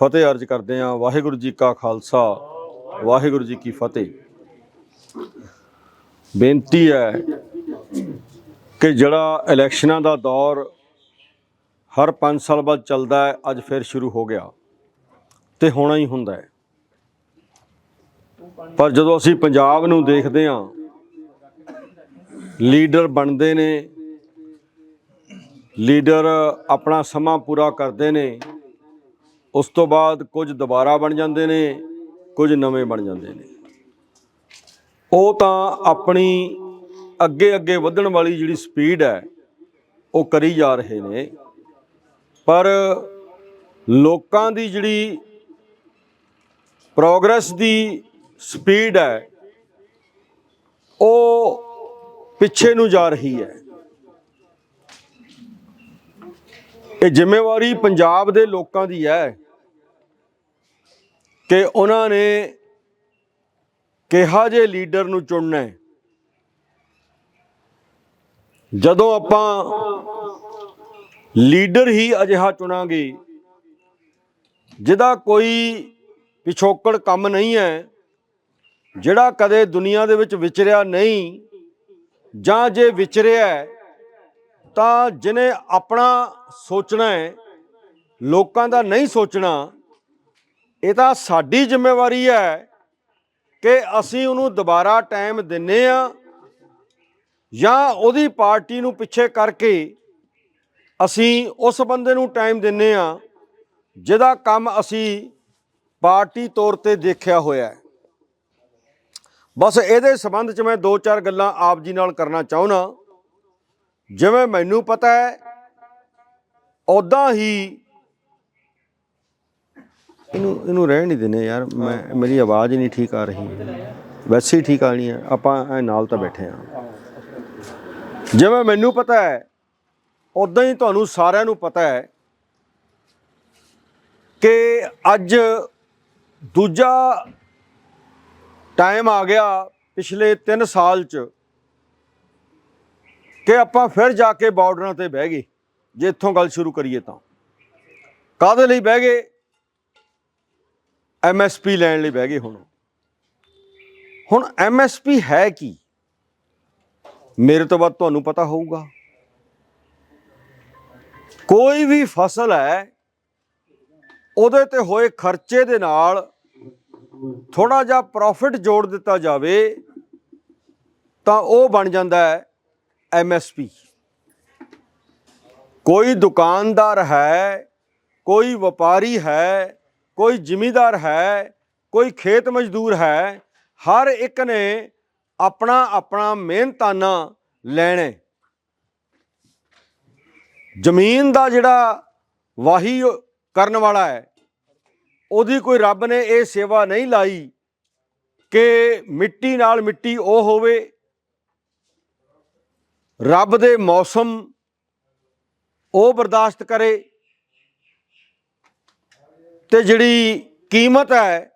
ਫਤਿਹ ਅਰਜ ਕਰਦੇ ਹਾਂ ਵਾਹਿਗੁਰੂ ਜੀ ਕਾ ਖਾਲਸਾ, ਵਾਹਿਗੁਰੂ ਜੀ ਕੀ ਫਤਿਹ। ਬੇਨਤੀ ਹੈ ਕਿ ਜਿਹੜਾ ਇਲੈਕਸ਼ਨਾਂ ਦਾ ਦੌਰ ਹਰ 5 ਸਾਲ ਬਾਅਦ ਚੱਲਦਾ ਹੈ, ਅੱਜ ਫਿਰ ਸ਼ੁਰੂ ਹੋ ਗਿਆ ਤੇ ਹੋਣਾ ਹੀ ਹੁੰਦਾ ਹੈ। ਪਰ ਜਦੋਂ ਅਸੀਂ ਪੰਜਾਬ ਨੂੰ ਦੇਖਦੇ ਹਾਂ, ਲੀਡਰ ਬਣਦੇ ਨੇ, ਲੀਡਰ ਆਪਣਾ ਸਮਾਂ ਪੂਰਾ ਕਰਦੇ ਨੇ ਉਸ ਤੋਂ ਬਾਅਦ ਕੁਝ ਦੁਬਾਰਾ ਬਣ ਜਾਂਦੇ ਨੇ, ਕੁਝ ਨਵੇਂ ਬਣ ਜਾਂਦੇ ਨੇ। ਉਹ ਤਾਂ ਆਪਣੀ ਅੱਗੇ ਅੱਗੇ ਵਧਣ ਵਾਲੀ ਜਿਹੜੀ ਸਪੀਡ ਹੈ, ਉਹ ਕਰੀ ਜਾ ਰਹੇ ਨੇ। ਪਰ ਲੋਕਾਂ ਦੀ ਜਿਹੜੀ ਪ੍ਰੋਗਰੈਸ ਦੀ ਸਪੀਡ ਹੈ, ਉਹ ਪਿੱਛੇ ਨੂੰ ਜਾ ਰਹੀ ਹੈ। ਇਹ ਜ਼ਿੰਮੇਵਾਰੀ ਪੰਜਾਬ ਦੇ ਲੋਕਾਂ ਦੀ ਹੈ। ਕਿ ਉਹਨਾਂ ਨੇ ਕਿਹਾ ਜੇ ਲੀਡਰ ਨੂੰ ਚੁਣਨਾ ਹੈ, ਜਦੋਂ ਆਪਾਂ ਲੀਡਰ ਹੀ ਅਜਿਹਾ ਚੁਣਾਂਗੇ, ਜਿਹਦਾ ਕੋਈ ਪਿਛੋਕੜ ਕੰਮ ਨਹੀਂ ਹੈ, ਜਿਹੜਾ ਕਦੇ ਦੁਨੀਆ ਦੇ ਵਿੱਚ ਵਿਚਰਿਆ ਨਹੀਂ, ਜਾਂ ਜੇ ਵਿਚਰਿਆ ਤਾਂ ਜਿਹਨੇ ਆਪਣਾ ਸੋਚਣਾ ਹੈ, ਲੋਕਾਂ ਦਾ ਨਹੀਂ ਸੋਚਣਾ ਇਹ ਤਾਂ ਸਾਡੀ ਜ਼ਿੰਮੇਵਾਰੀ ਹੈ ਕਿ ਅਸੀਂ ਉਹਨੂੰ ਦੁਬਾਰਾ ਟਾਈਮ ਦਿੰਨੇ ਆ ਜਾਂ ਉਹਦੀ ਪਾਰਟੀ ਨੂੰ ਪਿੱਛੇ ਕਰਕੇ ਅਸੀਂ ਉਸ ਬੰਦੇ ਨੂੰ ਟਾਈਮ ਦਿੰਨੇ ਆ ਜਿਹਦਾ ਕੰਮ ਅਸੀਂ ਪਾਰਟੀ ਤੌਰ ਤੇ ਦੇਖਿਆ ਹੋਇਆ ਹੈ। ਬਸ ਇਹਦੇ ਸੰਬੰਧ 'ਚ ਮੈਂ ਦੋ ਚਾਰ ਗੱਲਾਂ ਆਪ ਜੀ ਨਾਲ ਕਰਨਾ ਚਾਹੁੰਨਾ ਜਿਵੇਂ ਮੈਨੂੰ ਪਤਾ ਹੈ ਉਦਾਂ ਹੀ ਇਹਨੂੰ ਇਹਨੂੰ ਰਹਿਣ ਨਹੀਂ ਦਿੰਦੇ ਯਾਰ। ਮੈਂ, ਮੇਰੀ ਆਵਾਜ਼ ਹੀ ਨਹੀਂ ਠੀਕ ਆ ਰਹੀ। ਵੈਸੇ ਹੀ ਠੀਕ ਆਣੀ ਹੈ ਆਪਾਂ ਐ ਨਾਲ ਤਾਂ ਬੈਠੇ ਆ। ਜਿਵੇਂ ਮੈਨੂੰ ਪਤਾ ਹੈ ਉਦਾਂ ਹੀ ਤੁਹਾਨੂੰ ਸਾਰਿਆਂ ਨੂੰ ਪਤਾ ਹੈ ਕਿ ਅੱਜ ਦੂਜਾ ਟਾਈਮ ਆ ਗਿਆ ਪਿਛਲੇ 3 ਸਾਲ ਚ ਕਿ ਆਪਾਂ ਫਿਰ ਜਾ ਕੇ ਬਾਰਡਰਾਂ ਤੇ ਬਹਿ ਗਏ। ਜੇ ਇੱਥੋਂ ਗੱਲ ਸ਼ੁਰੂ ਕਰੀਏ ਤਾਂ। ਕਾਹਦੇ ਲਈ ਬਹਿ ਗਏ? ਐਮਐਸਪੀ ਲੈਣ ਲਈ ਬਹਿ ਗਏ ਹੁਣ। ਹੁਣ ਐਮਐਸਪੀ ਹੈ ਕੀ? ਮੇਰੇ ਤੋਂ ਬਾਅਦ ਤੁਹਾਨੂੰ ਪਤਾ ਹੋਊਗਾ। ਕੋਈ ਵੀ ਫਸਲ ਹੈ, ਉਹਦੇ ਤੇ ਹੋਏ ਖਰਚੇ ਦੇ ਨਾਲ ਥੋੜਾ ਜਿਹਾ ਪ੍ਰੋਫਿਟ ਜੋੜ ਦਿੱਤਾ ਜਾਵੇ, ਤਾਂ ਉਹ ਬਣ ਜਾਂਦਾ ਹੈ ਐਮਐਸਪੀ ਕੋਈ ਦੁਕਾਨਦਾਰ ਹੈ, ਕੋਈ ਵਪਾਰੀ ਹੈ ਕੋਈ ਜ਼ਿਮੀਦਾਰ ਹੈ, ਕੋਈ ਖੇਤ ਮਜ਼ਦੂਰ ਹੈ, ਹਰ ਇੱਕ ਨੇ ਆਪਣਾ ਆਪਣਾ ਮਿਹਨਤਾਨਾ ਲੈਣੇ ਜ਼ਮੀਨ ਦਾ ਜਿਹੜਾ ਵਾਹੀ ਕਰਨ ਵਾਲਾ ਹੈ, ਉਹਦੀ ਕੋਈ ਰੱਬ ਨੇ ਇਹ ਸੇਵਾ ਨਹੀਂ ਲਾਈ ਕਿ ਮਿੱਟੀ ਨਾਲ ਮਿੱਟੀ ਉਹ ਹੋਵੇ। ਰੱਬ ਦੇ ਮੌਸਮ ਉਹ ਬਰਦਾਸ਼ਤ ਕਰੇ। ਤੇ ਜਿਹੜੀ ਕੀਮਤ ਹੈ,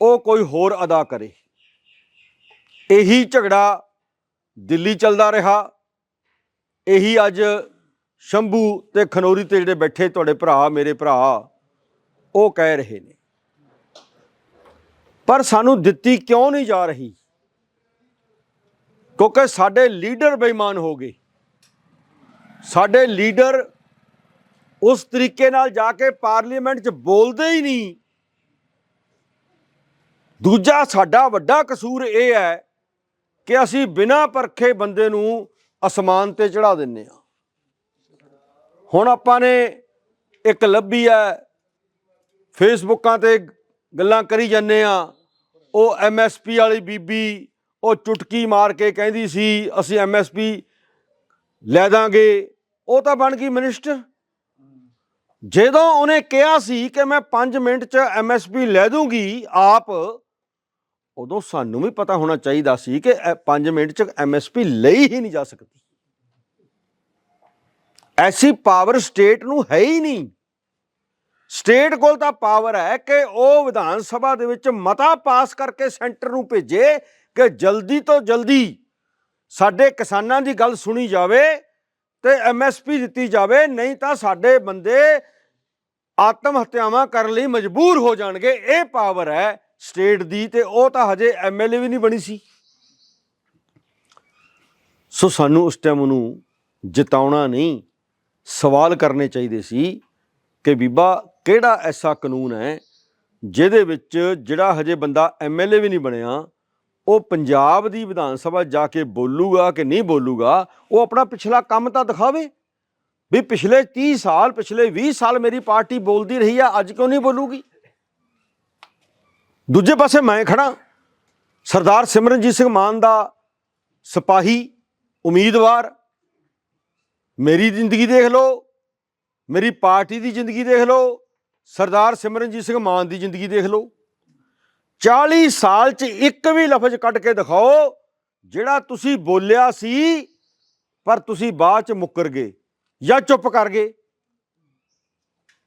ਉਹ ਕੋਈ ਹੋਰ ਅਦਾ ਕਰੇ। ਇਹੀ ਝਗੜਾ ਦਿੱਲੀ ਚੱਲਦਾ ਰਿਹਾ। ਇਹੀ ਅੱਜ ਸ਼ੰਭੂ ਤੇ ਖਨੋਰੀ ਤੇ ਜਿਹੜੇ ਬੈਠੇ ਤੁਹਾਡੇ ਭਰਾ, ਮੇਰੇ ਭਰਾ, ਉਹ ਕਹਿ ਰਹੇ ਨੇ। ਪਰ ਸਾਨੂੰ ਦਿੱਤੀ ਕਿਉਂ ਨਹੀਂ ਜਾ ਰਹੀ? ਕਿਉਂਕਿ ਸਾਡੇ ਲੀਡਰ ਬੇਈਮਾਨ ਹੋ ਗਏ। ਸਾਡੇ ਲੀਡਰ ਉਸ ਤਰੀਕੇ ਨਾਲ ਜਾ ਕੇ ਪਾਰਲੀਮੈਂਟ 'ਚ ਬੋਲਦੇ ਹੀ ਨਹੀਂ। ਦੂਜਾ ਸਾਡਾ ਵੱਡਾ ਕਸੂਰ ਇਹ ਹੈ ਕਿ ਅਸੀਂ ਬਿਨਾਂ ਪਰਖੇ ਬੰਦੇ ਨੂੰ ਅਸਮਾਨ ਤੇ ਚੜਾ ਦਿੰਨੇ ਆ ਹੁਣ ਆਪਾਂ ਨੇ ਇੱਕ ਲੱਭੀ ਹੈ, ਫੇਸਬੁੱਕਾਂ ਤੇ ਗੱਲਾਂ ਕਰੀ ਜਾਂਦੇ ਆ ਉਹ ਐਮਐਸਪੀ ਵਾਲੀ ਬੀਬੀ, ਉਹ ਚੁਟਕੀ ਮਾਰ ਕੇ ਕਹਿੰਦੀ ਸੀ, ਅਸੀਂ ਐਮਐਸਪੀ ਲੈ ਦਾਂਗੇ। ਉਹ ਤਾਂ ਬਣ ਗਈ ਮਿਨਿਸਟਰ। ਜਦੋਂ ਉਹਨੇ ਕਿਹਾ ਸੀ ਕਿ ਮੈਂ 5 ਮਿੰਟ 'ਚ ਐਮਐਸਪੀ ਲੈ ਦੂੰਗੀ, ਆਪ ਉਦੋਂ ਸਾਨੂੰ ਵੀ ਪਤਾ ਹੋਣਾ ਚਾਹੀਦਾ ਸੀ ਕਿ 5 ਮਿੰਟ 'ਚ ਐਮਐਸਪੀ ਲਈ ਹੀ ਨਹੀਂ ਜਾ ਸਕਦੀ। ਐਸੀ ਪਾਵਰ ਸਟੇਟ ਨੂੰ ਹੈ ਹੀ ਨਹੀਂ। ਸਟੇਟ ਕੋਲ ਤਾਂ ਪਾਵਰ ਹੈ ਕਿ ਉਹ ਵਿਧਾਨ ਸਭਾ ਦੇ ਵਿੱਚ ਮਤਾ ਪਾਸ ਕਰਕੇ ਸੈਂਟਰ ਨੂੰ ਭੇਜੇ ਕਿ ਜਲਦੀ ਤੋਂ ਜਲਦੀ ਸਾਡੇ ਕਿਸਾਨਾਂ ਦੀ ਗੱਲ ਸੁਣੀ ਜਾਵੇ ਤੇ ਐਮਐਸਪੀ ਦਿੱਤੀ ਜਾਵੇ, ਨਹੀਂ ਤਾਂ ਸਾਡੇ ਬੰਦੇ ਆਤਮ ਹੱਤਿਆਵਾਂ ਕਰਨ ਲਈ ਮਜਬੂਰ ਹੋ ਜਾਣਗੇ। ਇਹ ਪਾਵਰ ਹੈ ਸਟੇਟ ਦੀ ਤੇ ਉਹ ਤਾਂ ਹਜੇ ਐਮਐਲਏ ਵੀ ਨਹੀਂ ਬਣੀ ਸੀ। ਸੋ ਸਾਨੂੰ ਉਸ ਟਾਈਮ ਨੂੰ ਜਿਤਾਉਣਾ ਨਹੀਂ, ਸਵਾਲ ਕਰਨੇ ਚਾਹੀਦੇ ਸੀ ਕਿ ਬੀਬਾ ਕਿਹੜਾ ਐਸਾ ਕਾਨੂੰਨ ਹੈ ਜਿਹਦੇ ਵਿੱਚ ਜਿਹੜਾ ਹਜੇ ਬੰਦਾ ਐਮਐਲਏ ਵੀ ਨਹੀਂ ਬਣਿਆ ਉਹ ਪੰਜਾਬ ਦੀ ਵਿਧਾਨ ਸਭਾ ਜਾ ਕੇ ਬੋਲੂਗਾ ਕਿ ਨਹੀਂ ਬੋਲੂਗਾ, ਉਹ ਆਪਣਾ ਪਿਛਲਾ ਕੰਮ ਤਾਂ ਦਿਖਾਵੇ। ਵੀ ਪਿਛਲੇ 30 ਸਾਲ, ਪਿਛਲੇ 20 ਸਾਲ ਮੇਰੀ ਪਾਰਟੀ ਬੋਲਦੀ ਰਹੀ ਆ, ਅੱਜ ਕਿਉਂ ਨਹੀਂ ਬੋਲੂਗੀ? ਦੂਜੇ ਪਾਸੇ ਮੈਂ ਖੜਾ ਸਰਦਾਰ ਸਿਮਰਨਜੀਤ ਸਿੰਘ ਮਾਨ ਦਾ ਸਿਪਾਹੀ, ਉਮੀਦਵਾਰ, ਮੇਰੀ ਜ਼ਿੰਦਗੀ ਦੇਖ ਲਓ, ਮੇਰੀ ਪਾਰਟੀ ਦੀ ਜ਼ਿੰਦਗੀ ਦੇਖ ਲਓ, ਸਰਦਾਰ ਸਿਮਰਨਜੀਤ ਸਿੰਘ ਮਾਨ ਦੀ ਜ਼ਿੰਦਗੀ ਦੇਖ ਲਓ। 40 ਸਾਲ 'ਚ ਇੱਕ ਵੀ ਲਫ਼ਜ਼ ਕੱਢ ਕੇ ਦਿਖਾਓ, ਜਿਹੜਾ ਤੁਸੀਂ ਬੋਲਿਆ ਸੀ, ਪਰ ਤੁਸੀਂ ਬਾਅਦ 'ਚ ਮੁੱਕਰ ਗਏ ਜਾਂ ਚੁੱਪ ਕਰ ਗਏ।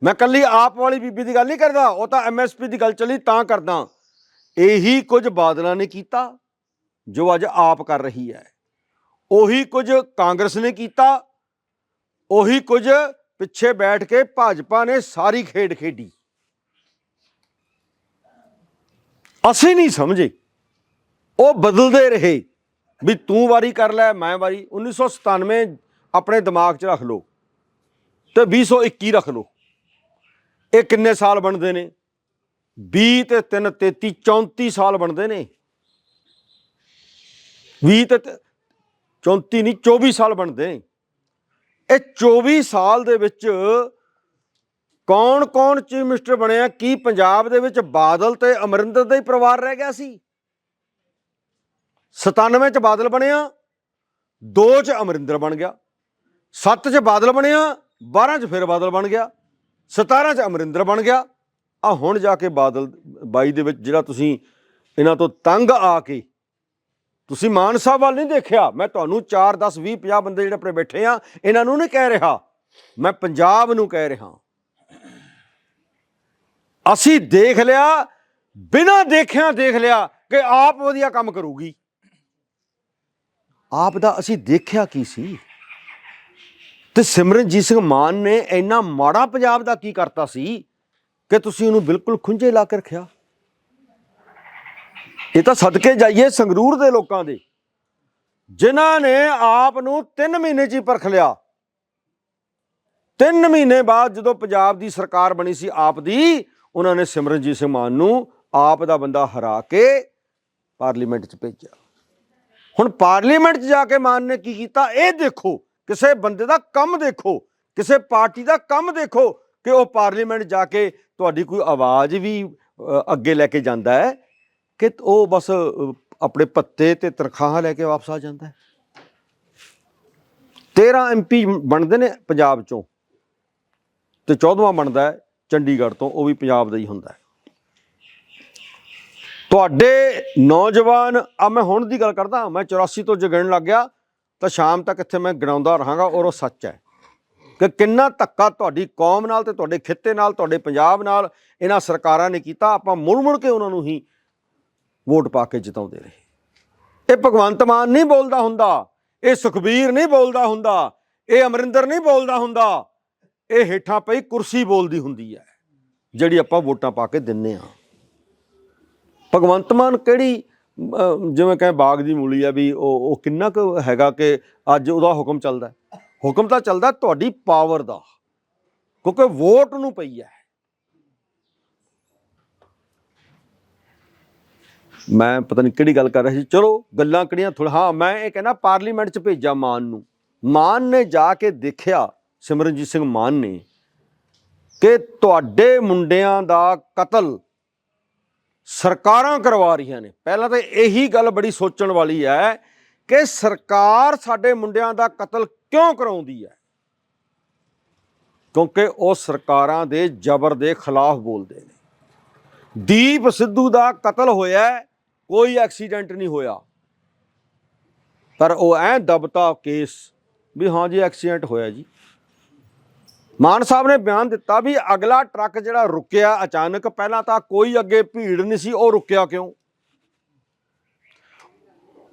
ਮੈਂ ਕੱਲੀ ਆਪ ਵਾਲੀ ਬੀਬੀ ਦੀ ਗੱਲ ਨਹੀਂ ਕਰਦਾ, ਉਹ ਤਾਂ ਐਮਐਸਪੀ ਦੀ ਗੱਲ ਚੱਲੀ ਤਾਂ ਕਰਦਾ। ਇਹੀ ਕੁਝ ਬਾਦਲਾਂ ਨੇ ਕੀਤਾ, ਜੋ ਅੱਜ ਆਪ ਕਰ ਰਹੀ ਹੈ। ਉਹੀ ਕੁਝ ਕਾਂਗਰਸ ਨੇ ਕੀਤਾ, ਉਹੀ ਕੁਝ ਪਿੱਛੇ ਬੈਠ ਕੇ ਭਾਜਪਾ ਨੇ ਸਾਰੀ ਖੇਡ ਖੇਡੀ। ਅਸੀਂ ਨਹੀਂ ਸਮਝੇ। ਉਹ ਬਦਲਦੇ ਰਹੇ ਵੀ ਤੂੰ ਵਾਰੀ ਕਰ ਲੈ, ਮੈਂ ਵਾਰੀ। 1997 ਆਪਣੇ ਦਿਮਾਗ 'ਚ ਰੱਖ ਲਓ ਤੇ 2021 ਰੱਖ ਲਓ। ਇਹ ਕਿੰਨੇ ਸਾਲ ਬਣਦੇ ਨੇ? 20 ਤੇ 3 33 34 ਸਾਲ ਬਣਦੇ ਨੇ। 20 ਤੇ ਤ- 34 ਨਹੀਂ 24 ਸਾਲ ਬਣਦੇ। ਨੇ ਇਹ 24 ਸਾਲ ਦੇ ਵਿੱਚ ਕੌਣ ਕੌਣ ਚੀਫ ਮਿਨਿਸਟਰ ਬਣਿਆ ਕੀ ਪੰਜਾਬ ਦੇ ਵਿੱਚ ਬਾਦਲ ਤੇ ਅਮਰਿੰਦਰ ਦਾ ਹੀ ਪਰਿਵਾਰ ਰਹਿ ਗਿਆ ਸੀ? 97 ਚ ਬਾਦਲ ਬਣਿਆ 2 ਚ ਅਮਰਿੰਦਰ ਬਣ ਗਿਆ 7 ਚ ਬਾਦਲ ਬਣਿਆ 12 ਚ ਫਿਰ ਬਾਦਲ ਬਣ ਗਿਆ 17 ਚ ਅਮਰਿੰਦਰ ਬਣ ਗਿਆ। ਆ ਹੁਣ ਜਾ ਕੇ ਬਾਦਲ 22 ਦੇ ਵਿੱਚ ਜਿਹੜਾ ਤੁਸੀਂ ਇਹਨਾਂ ਤੋਂ ਤੰਗ ਆ ਕੇ ਤੁਸੀਂ ਮਾਨ ਸਾਹਿਬ ਵੱਲ ਨਹੀਂ ਦੇਖਿਆ। ਮੈਂ ਤੁਹਾਨੂੰ 4 10 20 50 ਬੰਦੇ ਜਿਹੜੇ ਆਪਣੇ ਬੈਠੇ ਆ, ਇਹਨਾਂ ਨੂੰ ਨਹੀਂ ਕਹਿ ਰਿਹਾ। ਮੈਂ ਪੰਜਾਬ ਨੂੰ ਕਹਿ ਰਿਹਾ। ਅਸੀਂ ਦੇਖ ਲਿਆ, ਬਿਨਾਂ ਦੇਖਿਆ ਦੇਖ ਲਿਆ ਕਿ ਆਪ ਵਧੀਆ ਕੰਮ ਕਰੂਗੀ। ਆਪ ਦਾ ਅਸੀਂ ਦੇਖਿਆ ਕੀ ਸੀ? ਤੇ ਸਿਮਰਨਜੀਤ ਸਿੰਘ ਮਾਨ ਨੇ ਇੰਨਾ ਮਾੜਾ ਪੰਜਾਬ ਦਾ ਕੀ ਕਰਤਾ ਸੀ ਕਿ ਤੁਸੀਂ ਉਹਨੂੰ ਬਿਲਕੁਲ ਖੁੰਝੇ ਲਾ ਕੇ ਰੱਖਿਆ? ਇਹ ਤਾਂ ਸਦਕੇ ਜਾਈਏ ਸੰਗਰੂਰ ਦੇ ਲੋਕਾਂ ਦੇ। ਜਿਨ੍ਹਾਂ ਨੇ ਆਪ ਨੂੰ 3 ਮਹੀਨੇ 'ਚ ਹੀ ਪਰਖ ਲਿਆ। 3 ਮਹੀਨੇ ਬਾਅਦ ਜਦੋਂ ਪੰਜਾਬ ਦੀ ਸਰਕਾਰ ਬਣੀ ਸੀ ਆਪ ਦੀ ਉਹਨਾਂ ਨੇ ਸਿਮਰਨਜੀਤ ਸਿੰਘ ਮਾਨ ਨੂੰ ਆਪ ਦਾ ਬੰਦਾ ਹਰਾ ਕੇ ਪਾਰਲੀਮੈਂਟ 'ਚ ਭੇਜਿਆ। ਹੁਣ ਪਾਰਲੀਮੈਂਟ 'ਚ ਜਾ ਕੇ ਮਾਨ ਨੇ ਕੀ ਕੀਤਾ? ਇਹ ਦੇਖੋ, ਕਿਸੇ ਬੰਦੇ ਦਾ ਕੰਮ ਦੇਖੋ, ਕਿਸੇ ਪਾਰਟੀ ਦਾ ਕੰਮ ਦੇਖੋ ਕਿ ਉਹ ਪਾਰਲੀਮੈਂਟ ਜਾ ਕੇ ਤੁਹਾਡੀ ਕੋਈ ਆਵਾਜ਼ ਵੀ ਅੱਗੇ ਲੈ ਕੇ ਜਾਂਦਾ ਹੈ ਕਿ ਉਹ ਬਸ ਆਪਣੇ ਪੱਤੇ ਤੇ ਤਨਖਾਹਾਂ ਲੈ ਕੇ ਵਾਪਸ ਆ ਜਾਂਦਾ ਹੈ। 13 ਐਮਪੀ ਬਣਦੇ ਨੇ ਪੰਜਾਬ ਚੋਂ ਤੇ 14ਵਾਂ ਬਣਦਾ ਹੈ। ਚੰਡੀਗੜ੍ਹ ਤੋਂ, ਉਹ ਵੀ ਪੰਜਾਬ ਦਾ ਹੀ ਹੁੰਦਾ ਤੁਹਾਡੇ ਨੌਜਵਾਨ, ਆ ਮੈਂ ਹੁਣ ਦੀ ਗੱਲ ਕਰਦਾ, ਮੈਂ 84 ਤੋਂ ਜਗਣ ਲੱਗ ਗਿਆ, ਤਾਂ ਸ਼ਾਮ ਤੱਕ ਇੱਥੇ ਮੈਂ ਗਿਣਾਉਂਦਾ ਰਹਾਂਗਾ ਔਰ ਉਹ ਸੱਚ ਹੈ ਕਿ ਕਿੰਨਾ ਧੱਕਾ ਤੁਹਾਡੀ ਕੌਮ ਨਾਲ ਤੇ ਤੁਹਾਡੇ ਖਿੱਤੇ ਨਾਲ, ਤੁਹਾਡੇ ਪੰਜਾਬ ਨਾਲ ਇਹਨਾਂ ਸਰਕਾਰਾਂ ਨੇ ਕੀਤਾ। ਆਪਾਂ ਮੁੜ ਮੁੜ ਕੇ ਉਹਨਾਂ ਨੂੰ ਹੀ ਵੋਟ ਪਾ ਕੇ ਜਿਤਾਉਂਦੇ ਰਹੇ। ਇਹ ਭਗਵੰਤ ਮਾਨ ਨਹੀਂ ਬੋਲਦਾ ਹੁੰਦਾ, ਇਹ ਸੁਖਬੀਰ ਨਹੀਂ ਬੋਲਦਾ ਹੁੰਦਾ, ਇਹ ਅਮਰਿੰਦਰ ਨਹੀਂ ਬੋਲਦਾ ਹੁੰਦਾ ਇਹ ਹੇਠਾਂ ਪਈ ਕੁਰਸੀ ਬੋਲਦੀ ਹੁੰਦੀ ਹੈ, ਜਿਹੜੀ ਆਪਾਂ ਵੋਟਾਂ ਪਾ ਕੇ ਦਿੰਨੇ ਆ ਭਗਵੰਤ ਮਾਨ ਕਿਹੜੀ ਜਿਵੇਂ ਕਹੇ ਬਾਗ ਦੀ ਮੂਲੀ ਆ ਵੀ ਉਹ ਉਹ ਕਿੰਨਾ ਕੁ ਹੈਗਾ ਕਿ ਅੱਜ ਉਹਦਾ ਹੁਕਮ ਚੱਲਦਾ ਹੁਕਮ ਤਾਂ ਚੱਲਦਾ ਤੁਹਾਡੀ ਪਾਵਰ ਦਾ, ਕਿਉਂਕਿ ਵੋਟ ਨੂੰ ਪਈ ਹੈ। ਮੈਂ ਪਤਾ ਨਹੀਂ ਕਿਹੜੀ ਗੱਲ ਕਰ ਰਿਹਾ ਸੀ। ਚਲੋ, ਗੱਲਾਂ ਕਿਹੜੀਆਂ ਥੋੜਾ ਹਾਂ, ਮੈਂ ਇਹ ਕਹਿੰਦਾ, ਪਾਰਲੀਮੈਂਟ 'ਚ ਭੇਜਿਆ ਮਾਨ ਨੂੰ। ਮਾਨ ਨੇ ਜਾ ਕੇ ਦੇਖਿਆ ਸਿਮਰਨਜੀਤ ਸਿੰਘ ਮਾਨ ਨੇ ਕਿ ਤੁਹਾਡੇ ਮੁੰਡਿਆਂ ਦਾ ਕਤਲ ਸਰਕਾਰਾਂ ਕਰਵਾ ਰਹੀਆਂ ਨੇ। ਪਹਿਲਾਂ ਤਾਂ ਇਹੀ ਗੱਲ ਬੜੀ ਸੋਚਣ ਵਾਲੀ ਹੈ ਕਿ ਸਰਕਾਰ ਸਾਡੇ ਮੁੰਡਿਆਂ ਦਾ ਕਤਲ ਕਿਉਂ ਕਰਾਉਂਦੀ ਹੈ? ਕਿਉਂਕਿ ਉਹ ਸਰਕਾਰਾਂ ਦੇ ਜ਼ਬਰ ਦੇ ਖਿਲਾਫ ਬੋਲਦੇ ਨੇ। ਦੀਪ ਸਿੱਧੂ ਦਾ ਕਤਲ ਹੋਇਆ ਕੋਈ ਐਕਸੀਡੈਂਟ ਨਹੀਂ ਹੋਇਆ। ਪਰ ਉਹ ਐ ਦਬਤਾ ਕੇਸ ਵੀ ਹਾਂ ਜੀ, ਐਕਸੀਡੈਂਟ ਹੋਇਆ ਜੀ। ਮਾਨ ਸਾਹਿਬ ਨੇ ਬਿਆਨ ਦਿੱਤਾ ਵੀ ਅਗਲਾ ਟਰੱਕ ਜਿਹੜਾ ਰੁਕਿਆ ਅਚਾਨਕ, ਪਹਿਲਾਂ ਤਾਂ ਕੋਈ ਅੱਗੇ ਭੀੜ ਨਹੀਂ ਸੀ, ਉਹ ਰੁਕਿਆ ਕਿਉਂ?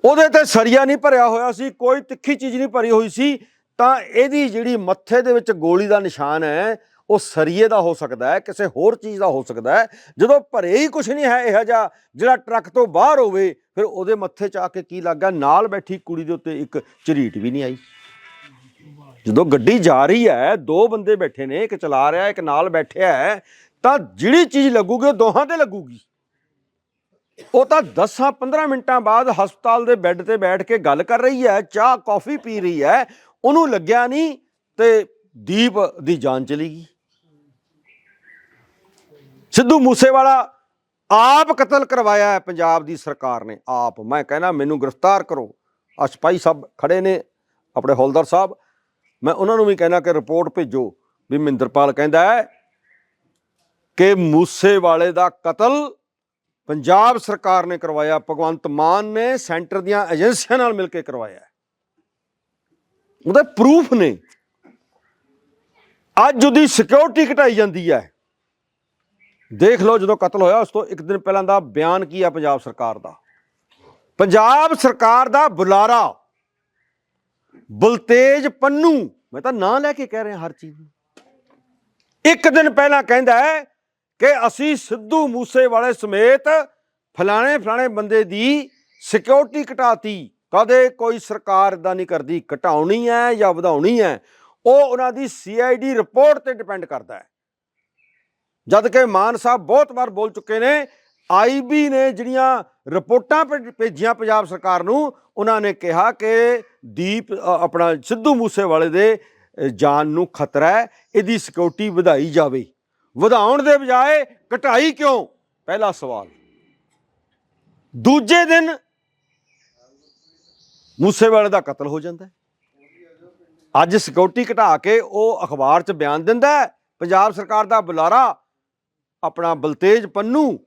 ਉਹਦੇ ਤੇ ਸਰੀਆ ਨਹੀਂ ਭਰਿਆ ਹੋਇਆ ਸੀ, ਕੋਈ ਤਿੱਖੀ ਚੀਜ਼ ਨਹੀਂ ਭਰੀ ਹੋਈ ਸੀ, ਤਾਂ ਇਹਦੀ ਜਿਹੜੀ ਮੱਥੇ ਦੇ ਵਿੱਚ ਗੋਲੀ ਦਾ ਨਿਸ਼ਾਨ ਹੈ, ਉਹ ਸਰੀਏ ਦਾ ਹੋ ਸਕਦਾ ਹੈ, ਕਿਸੇ ਹੋਰ ਚੀਜ਼ ਦਾ ਹੋ ਸਕਦਾ ਹੈ, ਜਦੋਂ ਭਰੇ ਹੀ ਕੁਝ ਨਹੀਂ ਹੈ ਇਹੋ ਜਿਹਾ, ਜਿਹੜਾ ਟਰੱਕ ਤੋਂ ਬਾਹਰ ਹੋਵੇ, ਫਿਰ ਉਹਦੇ ਮੱਥੇ 'ਚ ਆ ਕੇ ਕੀ ਲੱਗਾ, ਨਾਲ ਬੈਠੀ ਕੁੜੀ ਦੇ ਉੱਤੇ ਇੱਕ ਝਰੀਟ ਵੀ ਨਹੀਂ ਆਈ। ਜਦੋਂ ਗੱਡੀ ਜਾ ਰਹੀ ਹੈ, ਦੋ ਬੰਦੇ ਬੈਠੇ ਨੇ, ਇੱਕ ਚਲਾ ਰਿਹਾ, ਇੱਕ ਨਾਲ ਬੈਠਿਆ ਹੈ, ਤਾਂ ਜਿਹੜੀ ਚੀਜ਼ ਲੱਗੂਗੀ ਉਹ ਦੋਹਾਂ ਤੇ ਲੱਗੂਗੀ। ਉਹ ਤਾਂ 10-15 ਮਿੰਟਾਂ ਬਾਅਦ ਹਸਪਤਾਲ ਦੇ ਬੈੱਡ ਤੇ ਬੈਠ ਕੇ ਗੱਲ ਕਰ ਰਹੀ ਹੈ, ਚਾਹ, ਕੌਫੀ ਪੀ ਰਹੀ ਹੈ, ਉਹਨੂੰ ਲੱਗਿਆ ਨਹੀਂ ਤੇ ਦੀਪ ਦੀ ਜਾਨ ਚਲੀ ਗਈ। ਸਿੱਧੂ ਮੂਸੇਵਾਲਾ ਆਪ ਕਤਲ ਕਰਵਾਇਆ ਹੈ, ਪੰਜਾਬ ਦੀ ਸਰਕਾਰ ਨੇ, ਆਪ। ਮੈਂ ਕਹਿੰਦਾ, ਮੈਨੂੰ ਗ੍ਰਿਫਤਾਰ ਕਰੋ। ਆ ਸਿਪਾਹੀ ਸਾਹਿਬ ਖੜੇ ਨੇ, ਆਪਣੇ ਹੌਲਦਾਰ ਸਾਹਿਬ। ਮੈਂ ਉਹਨਾਂ ਨੂੰ ਵੀ ਕਹਿਣਾ ਕਿ ਰਿਪੋਰਟ ਭੇਜੋ ਵੀ ਮਿੰਦਰਪਾਲ ਕਹਿੰਦਾ ਹੈ ਕਿ ਮੂਸੇਵਾਲੇ ਦਾ ਕਤਲ ਪੰਜਾਬ ਸਰਕਾਰ ਨੇ ਕਰਵਾਇਆ, ਭਗਵੰਤ ਮਾਨ ਨੇ ਸੈਂਟਰ ਦੀਆਂ ਏਜੰਸੀਆਂ ਨਾਲ ਮਿਲ ਕੇ ਕਰਵਾਇਆ। ਹੈ। ਉਹਦੇ ਪ੍ਰੂਫ ਨੇ। ਅੱਜ ਉਹਦੀ ਸਿਕਿਉਰਿਟੀ ਘਟਾਈ ਜਾਂਦੀ ਹੈ। ਦੇਖ ਲਓ ਜਦੋਂ ਕਤਲ ਹੋਇਆ, ਉਸ ਤੋਂ ਇੱਕ ਦਿਨ ਪਹਿਲਾਂ ਦਾ ਬਿਆਨ ਕੀ ਆ ਪੰਜਾਬ ਸਰਕਾਰ ਦਾ? ਪੰਜਾਬ ਸਰਕਾਰ ਦਾ ਬੁਲਾਰਾ। ਬਲਤੇਜ ਪੰਨੂ। ਮੈਂ ਤਾਂ ਨਾਂ ਲੈ ਕੇ ਕਹਿ ਰਿਹਾ ਹਰ ਚੀਜ਼ ਨੂੰ। ਇੱਕ ਦਿਨ ਪਹਿਲਾਂ ਕਹਿੰਦਾ ਹੈ ਕਿ ਅਸੀਂ ਸਿੱਧੂ ਮੂਸੇ ਵਾਲੇ ਸਮੇਤ ਫਲਾਣੇ ਫਲਾਣੇ ਬੰਦੇ ਦੀ ਸਿਕਿਉਰਿਟੀ ਘਟਾਤੀ। ਕਦੇ ਕੋਈ ਸਰਕਾਰ ਇਦਾਂ ਨਹੀਂ ਕਰਦੀ, ਘਟਾਉਣੀ ਹੈ ਜਾਂ ਵਧਾਉਣੀ ਹੈ। ਉਹ ਉਹਨਾਂ ਦੀ ਸੀਆਈਡੀ ਰਿਪੋਰਟ ਤੇ ਡਿਪੈਂਡ ਕਰਦਾ ਹੈ। ਜਦ ਕਿ ਮਾਨ ਸਾਹਿਬ ਬਹੁਤ ਵਾਰ ਬੋਲ ਚੁੱਕੇ ਨੇ ਆਈਬੀ ਨੇ ਜਿਹੜੀਆਂ ਰਿਪੋਰਟਾਂ ਭੇਜ- ਭੇਜੀਆਂ ਪੰਜਾਬ ਸਰਕਾਰ ਨੂੰ, ਉਹਨਾਂ ਨੇ ਕਿਹਾ ਕਿ ਦੀਪ ਆਪਣਾ ਸਿੱਧੂ ਮੂਸੇਵਾਲੇ ਦੇ ਜਾਨ ਨੂੰ ਖਤਰਾ ਹੈ, ਇਹਦੀ ਸਿਕਿਉਰਿਟੀ ਵਧਾਈ ਜਾਵੇ। ਵਧਾਉਣ ਦੇ ਬਜਾਏ ਘਟਾਈ ਕਿਉਂ? ਪਹਿਲਾ ਸਵਾਲ। ਦੂਜੇ ਦਿਨ ਮੂਸੇਵਾਲੇ ਦਾ ਕਤਲ ਹੋ ਜਾਂਦਾ ਅੱਜ ਸਿਕਿਉਰਿਟੀ ਘਟਾ ਕੇ ਉਹ ਅਖਬਾਰ 'ਚ ਬਿਆਨ ਦਿੰਦਾ ਪੰਜਾਬ ਸਰਕਾਰ ਦਾ ਬੁਲਾਰਾ, ਆਪਣਾ ਬਲਤੇਜ ਪੰਨੂ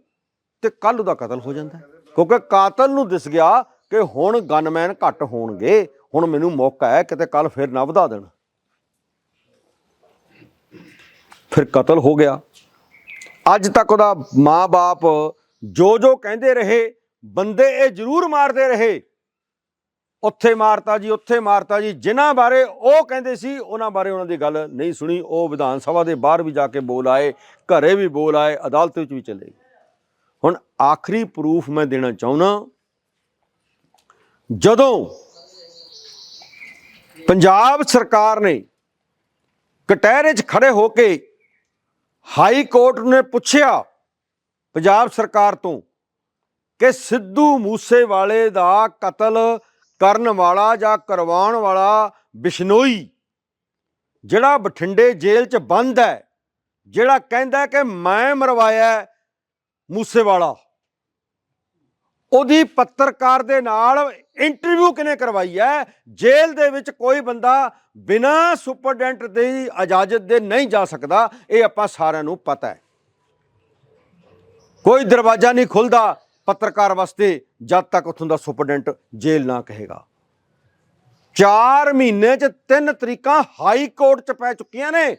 ਤੇ ਕੱਲ ਉਹਦਾ ਕਤਲ ਹੋ ਜਾਂਦਾ ਕਿਉਂਕਿ ਕਾਤਲ ਨੂੰ ਦਿਸ ਗਿਆ ਕਿ ਹੁਣ ਗਨਮੈਨ ਘੱਟ ਹੋਣਗੇ, ਹੁਣ ਮੈਨੂੰ ਮੌਕਾ ਹੈ ਕਿਤੇ ਕੱਲ ਫਿਰ ਨਾ ਵਧਾ ਦੇਣ। ਫਿਰ ਕਤਲ ਹੋ ਗਿਆ। ਅੱਜ ਤੱਕ ਉਹਦਾ ਮਾਂ-ਬਾਪ ਜੋ ਜੋ ਕਹਿੰਦੇ ਰਹੇ, ਬੰਦੇ ਇਹ ਜ਼ਰੂਰ ਮਾਰਦੇ ਰਹੇ। ਉੱਥੇ ਮਾਰਤਾ ਜੀ, ਉੱਥੇ ਮਾਰਤਾ ਜੀ, ਜਿਨ੍ਹਾਂ ਬਾਰੇ ਉਹ ਕਹਿੰਦੇ ਸੀ, ਉਹਨਾਂ ਬਾਰੇ ਉਹਨਾਂ ਦੀ ਗੱਲ ਨਹੀਂ ਸੁਣੀ। ਉਹ ਵਿਧਾਨ ਸਭਾ ਦੇ ਬਾਹਰ ਵੀ ਜਾ ਕੇ ਬੋਲ ਆਏ, ਘਰੇ ਵੀ ਬੋਲ ਆਏ, ਅਦਾਲਤ ਵਿੱਚ ਵੀ ਚਲੇ ਗਏ। ਹੁਣ ਆਖਰੀ ਪ੍ਰੂਫ ਮੈਂ ਦੇਣਾ ਚਾਹੁੰਦਾ ਜਦੋਂ ਪੰਜਾਬ ਸਰਕਾਰ ਨੇ ਕਟਹਿਰੇ 'ਚ ਖੜੇ ਹੋ ਕੇ ਹਾਈ ਕੋਰਟ ਨੇ ਪੁੱਛਿਆ ਪੰਜਾਬ ਸਰਕਾਰ ਤੋਂ ਕਿ ਸਿੱਧੂ ਮੂਸੇਵਾਲੇ ਦਾ ਕਤਲ ਕਰਨ ਵਾਲਾ ਜਾਂ ਕਰਵਾਉਣ ਵਾਲਾ ਬਿਸ਼ਨੋਈ, ਜਿਹੜਾ ਬਠਿੰਡੇ ਜੇਲ੍ਹ 'ਚ ਬੰਦ ਹੈ, ਜਿਹੜਾ ਕਹਿੰਦਾ ਕਿ ਮੈਂ ਮਰਵਾਇਆ ਮੂਸੇਵਾਲਾ। ਉਹਦੀ ਪੱਤਰਕਾਰ ਦੇ ਨਾਲ ਇੰਟਰਵਿਊ ਕਿਨੇ ਕਰਵਾਈ ਹੈ? ਜੇਲ੍ਹ ਦੇ ਵਿੱਚ ਕੋਈ ਬੰਦਾ ਬਿਨਾਂ ਸੁਪਰਡੈਂਟ ਦੀ ਇਜਾਜ਼ਤ ਦੇ ਨਹੀਂ ਜਾ ਸਕਦਾ, ਇਹ ਆਪਾਂ ਸਾਰਿਆਂ ਨੂੰ ਪਤਾ ਹੈ। ਕੋਈ ਦਰਵਾਜ਼ਾ ਨਹੀਂ ਖੁੱਲਦਾ ਪੱਤਰਕਾਰ ਵਾਸਤੇ, ਜਦ ਤੱਕ ਉੱਥੋਂ ਦਾ ਸੁਪਰਡੈਂਟ ਜੇਲ੍ਹ ਨਾ ਕਹੇਗਾ। 4 ਮਹੀਨੇ ਚ ਤਿੰਨ ਤਰੀਕਾਂ ਹਾਈ ਕੋਰਟ ਚ ਪੈ ਚੁੱਕੀਆਂ ਨੇ,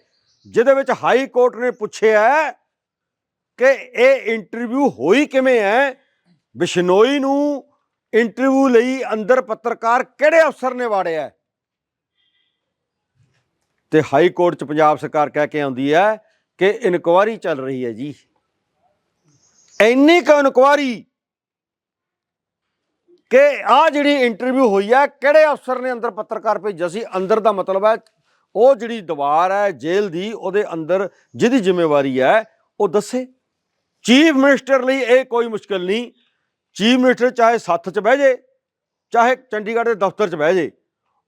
ਜਿਹਦੇ ਵਿੱਚ ਹਾਈ ਕੋਰਟ ਨੇ ਪੁੱਛਿਆ ਕਿ ਇਹ ਇੰਟਰਵਿਊ ਹੋਈ ਕਿਵੇਂ ਹੈ? ਬਿਸ਼ਨੋਈ ਨੂੰ ਇੰਟਰਵਿਊ ਲਈ ਅੰਦਰ ਪੱਤਰਕਾਰ ਕਿਹੜੇ ਅਫਸਰ ਨੇ ਵਾੜਿਆ ਹੈ? ਤੇ ਹਾਈ ਕੋਰਟ ਚ ਪੰਜਾਬ ਸਰਕਾਰ ਕਹਿ ਕੇ ਆਉਂਦੀ ਹੈ ਕਿ ਇਨਕੁਆਰੀ ਚੱਲ ਰਹੀ ਹੈ ਜੀ। ਇੰਨੀ ਕੁ ਇਨਕੁਆਰੀ ਕਿ ਆ ਜਿਹੜੀ ਇੰਟਰਵਿਊ ਹੋਈ ਹੈ, ਕਿਹੜੇ ਅਫਸਰ ਨੇ ਅੰਦਰ ਪੱਤਰਕਾਰ ਭੇਜਿਆ ਸੀ? ਅੰਦਰ ਦਾ ਮਤਲਬ ਹੈ, ਉਹ ਜਿਹੜੀ ਦੀਵਾਰ ਹੈ, ਜੇਲ੍ਹ ਦੀ, ਉਹਦੇ ਅੰਦਰ ਜਿਹਦੀ ਜ਼ਿੰਮੇਵਾਰੀ ਹੈ, ਉਹ ਦੱਸੇ। ਚੀਫ ਮਿਨਿਸਟਰ ਲਈ ਇਹ ਕੋਈ ਮੁਸ਼ਕਲ ਨਹੀਂ। ਚੀਫ ਮਿਨਿਸਟਰ ਚਾਹੇ ਸੱਥ 'ਚ ਬਹਿ ਜੇ, ਚਾਹੇ ਚੰਡੀਗੜ੍ਹ ਦੇ ਦਫ਼ਤਰ 'ਚ ਬਹਿ ਜੇ,